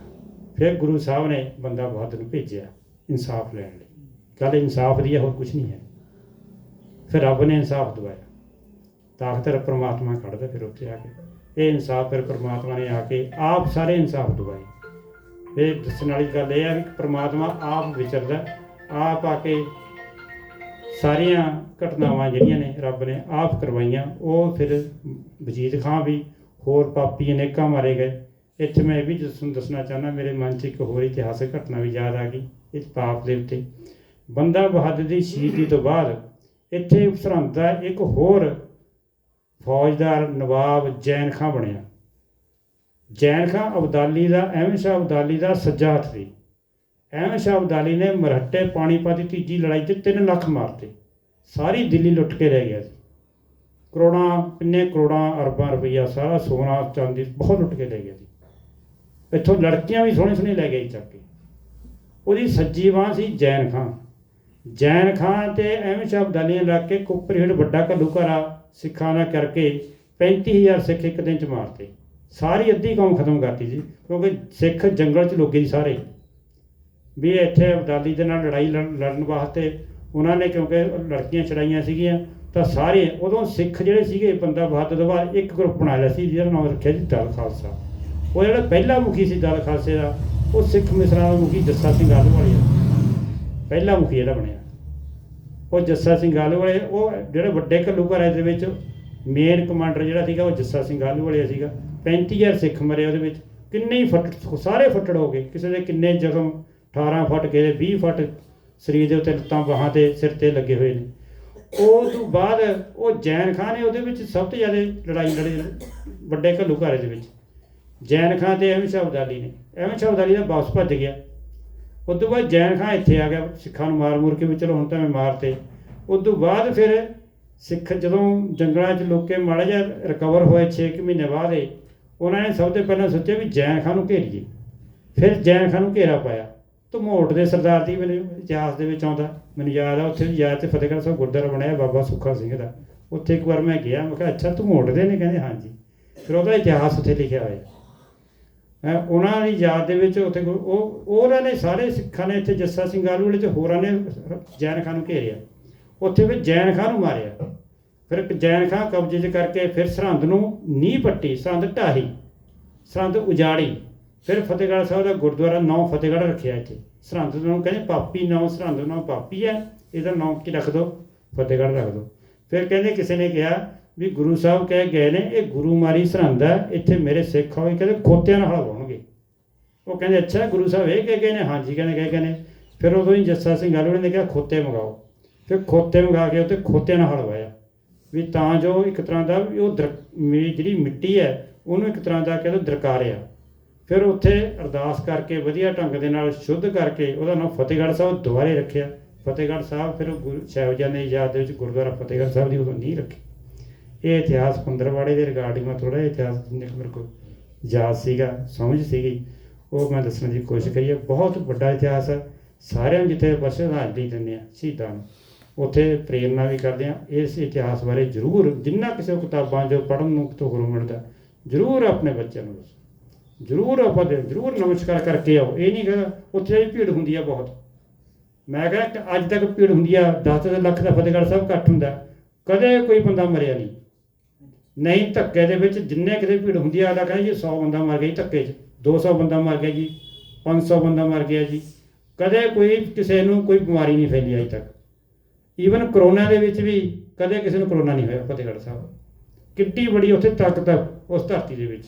Speaker 1: ਫਿਰ ਗੁਰੂ ਸਾਹਿਬ ਨੇ ਬੰਦਾ ਬਹਾਦਰ ਨੂੰ ਭੇਜਿਆ ਇਨਸਾਫ ਲੈਣ ਲਈ। ਗੱਲ ਇਨਸਾਫ ਦੀ ਹੈ, ਹੋਰ ਕੁਝ ਨਹੀਂ ਹੈ। ਫਿਰ ਰੱਬ ਨੇ ਇਨਸਾਫ ਦਵਾਇਆ। ਤਾਕਤਰ ਪ੍ਰਮਾਤਮਾ ਕੱਢਦਾ ਫਿਰ ਉੱਥੇ ਆ ਕੇ। ਇਹ ਇਨਸਾਫ ਫਿਰ ਪ੍ਰਮਾਤਮਾ ਨੇ ਆ ਕੇ ਆਪ ਸਾਰੇ ਇਨਸਾਫ ਦਵਾਏ। ਇਹ ਦੱਸਣ ਵਾਲੀ ਗੱਲ ਇਹ ਹੈ ਵੀ ਪ੍ਰਮਾਤਮਾ ਆਪ ਵਿਚਰਦਾ, ਆਪ ਆ ਕੇ ਸਾਰੀਆਂ ਘਟਨਾਵਾਂ ਜਿਹੜੀਆਂ ਨੇ ਰੱਬ ਨੇ ਆਪ ਕਰਵਾਈਆਂ, ਉਹ ਫਿਰ ਵਜੀਦ ਖਾਂ ਵੀ ਹੋਰ ਪਾਪੀ ਅਨੇਕਾਂ ਮਾਰੇ ਗਏ। ਇੱਥੇ ਮੈਂ ਇਹ ਵੀ ਤੁਹਾਨੂੰ ਦੱਸਣਾ ਚਾਹੁੰਦਾ, ਮੇਰੇ ਮਨ 'ਚ ਇੱਕ ਹੋਰ ਇਤਿਹਾਸਕ ਘਟਨਾ ਵੀ ਯਾਦ ਆ ਗਈ, ਇਸ ਪਾਪ ਦੇ ਉੱਤੇ। ਬੰਦਾ ਬਹਾਦਰ ਦੀ ਸ਼ਹੀਦੀ ਤੋਂ ਬਾਅਦ ਇੱਥੇ ਸਰਹੰਦ ਦਾ ਇੱਕ ਹੋਰ ਫੌਜਦਾਰ ਨਵਾਬ ਜੈਨ ਖਾਂ ਬਣਿਆ। ਜੈਨ ਖਾਂ ਅਬਦਾਲੀ ਦਾ ਅਹਿਮਦ ਸ਼ਾਹ ਅਬਦਾਲੀ ਦਾ ਸੱਜਾ ਹੱਥ ਸੀ। ਅਹਿਮਦ ਸ਼ਾਹ ਅਬਦਾਲੀ ਨੇ ਮਰਹੱਟੇ ਪਾਣੀਪਤ ਦੀ ਤੀਜੀ ਲੜਾਈ 'ਚ 3 ਲੱਖ ਮਾਰਤੇ। ਸਾਰੀ ਦਿੱਲੀ ਲੁੱਟ ਕੇ ਲੈ ਗਿਆ ਸੀ ਕਰੋੜਾਂ, ਕਿੰਨੇ ਕਰੋੜਾਂ ਅਰਬਾਂ ਰੁਪਈਆ ਸਾਰਾ ਸੋਨਾ ਚਾਂਦੀ ਬਹੁਤ ਲੁੱਟ ਕੇ ਲੈ ਗਿਆ ਸੀ ਇੱਥੋਂ ਲੜਕੀਆਂ ਵੀ ਸੋਹਣੇ ਸੋਹਣੇ ਲੈ ਗਏ ਸੀ ਚੱਕ ਕੇ। ਉਹਦੀ ਸੱਜੀ ਬਾਂਹ ਸੀ ਜੈਨ ਖਾਂ ਜੈਨ ਖਾਂ ਤੇ ਅਹਿਮਦ ਸ਼ਾਹ ਅਬਦਾਲੀ ਲੱਗ ਕੇ ਕੁੱਪਰਹੇੜ ਵੱਡਾ ਘੱਲੂਘਾਰਾ ਸਿੱਖਾਂ ਦਾ ਕਰਕੇ 35000 ਸਿੱਖ ਇੱਕ ਦਿਨ ਚ ਮਾਰਤੇ। ਸਾਰੀ ਅੱਧੀ ਕੌਮ ਖਤਮ ਕਰਤੀ ਸੀ ਕਿਉਂਕਿ ਸਿੱਖ ਜੰਗਲ ਚ ਲੋਕੇ ਸੀ ਸਾਰੇ। ਵੀ ਇੱਥੇ ਅਬਦਾਲੀ ਦੇ ਨਾਲ ਲੜਾਈ ਲੜ- ਲੜਨ ਵਾਸਤੇ ਉਹਨਾਂ ਨੇ ਕਿਉਂਕਿ ਲੜਕੀਆਂ ਛੜਾਈਆਂ ਸੀਗੀਆਂ, ਤਾਂ ਸਾਰੇ ਉਦੋਂ ਸਿੱਖ ਜਿਹੜੇ ਸੀਗੇ, ਬੰਦਾ ਬਹਾਦਰ ਤੋਂ ਬਾਅਦ ਇੱਕ ਗਰੁੱਪ ਬਣਾ ਲਿਆ ਸੀ, ਜਿਹਦਾ ਨਾਮ ਰੱਖਿਆ ਜੀ ਦਲ ਖਾਲਸਾ। ਉਹ ਜਿਹੜਾ ਪਹਿਲਾ ਮੁਖੀ ਸੀ ਦਲ ਖਾਲਸੇ ਦਾ, ਉਹ ਸਿੱਖ ਮਿਸਰਾਂ ਦਾ ਮੁਖੀ ਜੱਸਾ ਸਿੰਘ ਆਲੂਵਾਲੀਆ ਪਹਿਲਾ ਮੁਖੀ ਜਿਹੜਾ ਬਣਿਆ। ਉਹ ਜੱਸਾ ਸਿੰਘ ਆਲੂਵਾਲੇ, ਉਹ ਜਿਹੜੇ ਵੱਡੇ ਘੱਲੂਘਾਰੇ ਦੇ ਵਿੱਚ ਮੇਨ ਕਮਾਂਡਰ ਜਿਹੜਾ ਸੀਗਾ, ਉਹ ਜੱਸਾ ਸਿੰਘ ਆਲੂਵਾਲੀਆ ਸੀਗਾ। 35000 ਸਿੱਖ ਮਰੇ ਉਹਦੇ ਵਿੱਚ। ਕਿੰਨੇ ਹੀ ਫੱਟ, ਸਾਰੇ ਫੱਟੜ ਹੋ ਗਏ। ਕਿਸੇ ਦੇ ਕਿੰਨੇ ਜ਼ਖਮ 18 ਫੁੱਟ ਗਏ ਦੇ 20 ਫੁੱਟ ਸਰੀਰ ਦੇ ਉੱਤੇ ਲੱਤਾਂ, ਬਾਹਾਂ ਤੇ ਸਿਰ ਤੇ ਲੱਗੇ ਹੋਏ ਨੇ। ਉਹ ਤੋਂ ਬਾਅਦ ਉਹ ਜੈਨ ਖਾਨ ਨੇ ਉਹਦੇ ਵਿੱਚ ਸਭ ਤੋਂ ਜ਼ਿਆਦਾ ਲੜਾਈ ਲੜੀ ਵੱਡੇ ਘੱਲੂ ਘੱਲੂਘਾਰੇ ਦੇ ਵਿੱਚ। ਜੈਨ ਖਾਨ ਤੇ ਅਹਿਮਦ ਸ਼ਾਹ ਨੇ। ਅਹਿਮਦ ਸ਼ਾਹ ਦਾ ਵਾਪਸ ਭੱਜ ਗਿਆ। ਉਸ ਤੋਂ ਬਾਅਦ ਜੈਨ ਖਾਨ ਇੱਥੇ ਆ ਗਿਆ, ਸਿੱਖਾਂ ਨੂੰ ਮਾਰ ਮੂਰ ਕੇ ਵੀ ਚਲੋ ਹੁਣ ਤਾਂ ਮੈਂ ਮਾਰਤੇ। ਉਸ ਤੋਂ ਬਾਅਦ ਫਿਰ ਸਿੱਖ ਜਦੋਂ ਜੰਗਲਾਂ 'ਚ ਲੋਕੇ ਮਾੜਾ ਜਿਹਾ ਰਿਕਵਰ ਹੋਏ 6 ਮਹੀਨੇ ਬਾਅਦ ਇਹ, ਉਹਨਾਂ ਨੇ ਸਭ ਤੋਂ ਪਹਿਲਾਂ ਸੋਚਿਆ ਵੀ ਜੈਨ ਖਾਨ ਨੂੰ ਘੇਰੀਏ। ਫਿਰ ਜੈਨ ਖਾਨ ਨੂੰ ਘੇਰਾ ਪਾਇਆ। ਧਮੋਟ ਦੇ ਸਰਦਾਰ ਦੀ ਮੈਨੂੰ ਇਤਿਹਾਸ ਦੇ ਵਿੱਚ ਆਉਂਦਾ। ਮੈਨੂੰ ਯਾਦ ਆ ਉੱਥੇ ਵੀ ਯਾਦ ਤੇ ਫਤਿਹਗੜ੍ਹ ਸਾਹਿਬ ਗੁਰਦੁਆਰਾ ਬਣਿਆ ਬਾਬਾ ਸੁੱਖਾ ਸਿੰਘ ਦਾ। ਉੱਥੇ ਇੱਕ ਵਾਰ ਮੈਂ ਗਿਆ ਮੈਂ ਕਿਹਾ ਅੱਛਾ ਧਮੋਟ ਦੇ ਨੇ? ਕਹਿੰਦੇ ਹਾਂਜੀ। ਫਿਰ ਉਹਦਾ ਇਤਿਹਾਸ ਉੱਥੇ ਲਿਖਿਆ ਹੋਇਆ। ਹੈਂ, ਉਹਨਾਂ ਦੀ ਯਾਦ ਦੇ ਵਿੱਚ ਉੱਥੇ ਗੁਰੂ- ਉਹ ਉਹਨਾਂ ਨੇ ਸਾਰੇ ਸਿੱਖਾਂ ਨੇ ਇੱਥੇ ਜੱਸਾ ਸਿੰਘ ਆਲੂ ਵਾਲੇ ਤੇ ਹੋਰਾਂ ਨੇ ਜੈਨ ਖਾਨ ਨੂੰ ਘੇਰਿਆ। ਉੱਥੇ ਵੀ ਜੈਨ ਖਾਨ ਨੂੰ ਮਾਰਿਆ। ਫਿਰ ਇੱਕ ਜੈਨ ਖਾਨ ਕਬਜ਼ੇ 'ਚ ਕਰਕੇ ਫਿਰ ਸਰਹੰਦ ਨੂੰ ਨੀਂਹ ਪੱਟੀ ਸਰਹੰਦ ਢਾਹੀ ਸਰਹੰਦ ਉਜਾੜੀ। ਫਿਰ ਫਤਿਹਗੜ੍ਹ ਸਾਹਿਬ ਦਾ ਗੁਰਦੁਆਰਾ ਨੌ ਫਤਿਹਗੜ੍ਹ ਰੱਖਿਆ ਇੱਥੇ। ਸਰਹੰਦ ਨੂੰ ਕਹਿੰਦੇ ਪਾਪੀ ਨੌ, ਸਰਹੰਦ ਨੌ ਪਾਪੀ ਹੈ। ਇਹਦਾ ਨਾਮ ਕੀ ਰੱਖ ਦਿਓ ਫਤਿਹਗੜ੍ਹ ਰੱਖ ਦਿਓ ਫਿਰ ਕਹਿੰਦੇ ਕਿਸੇ ਨੇ ਕਿਹਾ ਵੀ ਗੁਰੂ ਸਾਹਿਬ ਕਹਿ ਗਏ ਨੇ, ਇਹ ਗੁਰੂ ਮਾਰੀ ਸਰਹੰਦ ਹੈ, ਇੱਥੇ ਮੇਰੇ ਸਿੱਖ ਹੋਏ ਕਹਿੰਦੇ ਖੋਤਿਆਂ ਨਾਲ ਹਲਵਾਉਣਗੇ ਉਹ ਕਹਿੰਦੇ, ਅੱਛਾ, ਗੁਰੂ ਸਾਹਿਬ ਇਹ ਕਹਿ ਗਏ ਨੇ? ਹਾਂਜੀ, ਕਹਿੰਦੇ, ਕਹਿ ਗਏ ਨੇ। ਫਿਰ ਉਦੋਂ ਹੀ ਜੱਸਾ ਸਿੰਘ ਆਲੂੜੇ ਨੇ ਕਿਹਾ, ਖੋਤੇ ਮੰਗਾਓ। ਫਿਰ ਖੋਤੇ ਮੰਗਾ ਕੇ ਉੱਤੇ ਖੋਤਿਆਂ ਨਾਲ ਹਲਵਾਇਆ ਵੀ ਤਾਂ ਜੋ ਇੱਕ ਤਰ੍ਹਾਂ ਦਾ ਉਹ ਦਰ ਮੇਰੀ ਜਿਹੜੀ ਮਿੱਟੀ ਹੈ, ਉਹਨੂੰ ਇੱਕ ਤਰ੍ਹਾਂ ਦਾ ਕਹਿੰਦੇ ਦਰਕਾਰਿਆ। ਫਿਰ ਉੱਥੇ ਅਰਦਾਸ ਕਰਕੇ, ਵਧੀਆ ਢੰਗ ਦੇ ਨਾਲ, ਸ਼ੁੱਧ ਕਰਕੇ ਉਹਦਾ ਨਾਮ ਫਤਿਹਗੜ੍ਹ ਸਾਹਿਬ ਦੁਬਾਰੇ ਰੱਖਿਆ। ਫਤਿਹਗੜ੍ਹ ਸਾਹਿਬ ਫਿਰ ਉਹ ਗੁਰੂ ਸਾਹਿਬਜ਼ਾਦੇ ਦੀ ਯਾਦ ਦੇ ਵਿੱਚ ਗੁਰਦੁਆਰਾ ਫਤਿਹਗੜ੍ਹ ਸਾਹਿਬ ਦੀ ਉਦੋਂ ਨਹੀਂ ਰੱਖੀ। ਇਹ ਇਤਿਹਾਸ ਪੰਦਰਵਾੜੇ ਦੇ ਰਿਗਾਰਡਿੰਗ ਮੈਂ ਥੋੜਾ ਜਿਹਾ ਇਤਿਹਾਸ ਜਿੰਨੇ ਮੇਰੇ ਕੋਲ ਯਾਦ ਸੀਗਾ, ਸਮਝ ਸੀਗੀ। ਉਹ ਮੈਂ ਦੱਸਣ ਦੀ ਕੋਸ਼ਿਸ਼ ਕਰੀ ਹੈ ਬਹੁਤ ਵੱਡਾ ਇਤਿਹਾਸ ਹੈ ਸਾਰਿਆਂ ਨੂੰ ਜਿੱਥੇ ਬਸ ਸ਼ਰਧਾਂਜਲੀ ਦਿੰਦੇ ਆ, ਸ਼ਹੀਦਾਂ ਨੂੰ। ਉੱਥੇ ਪ੍ਰੇਰਨਾ ਵੀ ਕਰਦੇ ਆ। ਇਸ ਇਤਿਹਾਸ ਬਾਰੇ ਜ਼ਰੂਰ ਜਿੰਨਾ ਕਿਸੇ ਕਿਤਾਬਾਂ ਜੋ ਪੜ੍ਹਨ ਨੂੰ ਤੋਂ ਗੁਰੂ ਮਿਲਦਾ, ਜ਼ਰੂਰ ਆਪਣੇ ਬੱਚਿਆਂ ਨੂੰ ਦੱਸੋ। ਜ਼ਰੂਰ ਆਪਾਂ ਦੇ ਜ਼ਰੂਰ ਨਮਸਕਾਰ ਕਰਕੇ ਆਓ। ਇਹ ਨਹੀਂ ਕਹਿੰਦਾ, ਉੱਥੇ ਵੀ ਭੀੜ ਹੁੰਦੀ ਆ ਬਹੁਤ। ਮੈਂ ਕਹਿੰਦਾ ਅੱਜ ਤੱਕ ਭੀੜ ਹੁੰਦੀ ਆ 10 ਲੱਖ ਦਾ ਫਤਿਹਗੜ੍ਹ ਸਾਹਿਬ ਇਕੱਠ ਹੁੰਦਾ। ਕਦੇ ਕੋਈ ਬੰਦਾ ਮਰਿਆ ਨਹੀਂ ਨਹੀਂ, ਧੱਕੇ ਦੇ ਵਿੱਚ ਜਿੰਨੇ ਕਿਤੇ ਭੀੜ ਹੁੰਦੀ ਆ, ਅਗਲਾ ਕਹਿੰਦਾ ਜੀ 100 ਬੰਦਾ ਮਰ ਗਿਆ ਜੀ ਧੱਕੇ 'ਚ। 200 ਬੰਦਾ ਮਰ ਗਿਆ ਜੀ 500 ਬੰਦਾ ਮਰ ਗਿਆ ਜੀ। ਕਦੇ ਕੋਈ ਕਿਸੇ ਨੂੰ ਕੋਈ ਬਿਮਾਰੀ ਨਹੀਂ ਫੈਲੀ ਅਜੇ ਤੱਕ। ਈਵਨ ਕਰੋਨਾ ਦੇ ਵਿੱਚ ਵੀ ਕਦੇ ਕਿਸੇ ਨੂੰ ਕਰੋਨਾ ਨਹੀਂ ਹੋਇਆ, ਫਤਿਹਗੜ੍ਹ ਸਾਹਿਬ। ਕਿੱਡੀ ਬੜੀ ਉੱਥੇ ਤਾਕਤ ਹੈ ਉਸ ਧਰਤੀ ਦੇ ਵਿੱਚ।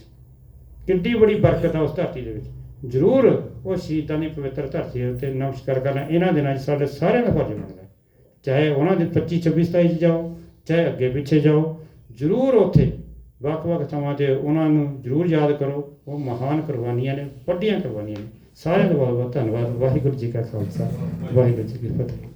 Speaker 1: ਕਿੱਡੀ ਬੜੀ ਬਰਕਤ ਆ ਉਸ ਧਰਤੀ ਦੇ ਵਿੱਚ। ਜ਼ਰੂਰ ਉਹ ਸ਼ਹੀਦਾਂ ਦੀ ਪਵਿੱਤਰ ਧਰਤੀ ਦੇ ਉੱਤੇ ਨਮਸਕਾਰ ਕਰਨਾ, ਇਹਨਾਂ ਦਿਨਾਂ 'ਚ ਸਾਡੇ ਸਾਰਿਆਂ ਦਾ ਫਰਜ਼ ਬਣਦਾ ਚਾਹੇ ਉਹਨਾਂ ਦੇ 25 26 27 'ਚ ਜਾਓ, ਚਾਹੇ ਅੱਗੇ ਪਿੱਛੇ ਜਾਓ, ਜ਼ਰੂਰ ਉੱਥੇ ਵੱਖ-ਵੱਖ ਥਾਵਾਂ ਤੇ ਉਹਨਾਂ ਨੂੰ ਜ਼ਰੂਰ ਯਾਦ ਕਰੋ। ਉਹ ਮਹਾਨ ਕੁਰਬਾਨੀਆਂ ਨੇ, ਵੱਡੀਆਂ ਕੁਰਬਾਨੀਆਂ ਨੇ। ਸਾਰਿਆਂ ਦਾ ਬਹੁਤ ਬਹੁਤ ਧੰਨਵਾਦ। ਵਾਹਿਗੁਰੂ ਜੀ ਕਾ ਖਾਲਸਾ, ਵਾਹਿਗੁਰੂ ਜੀ ਕੀ ਫਤਿਹ।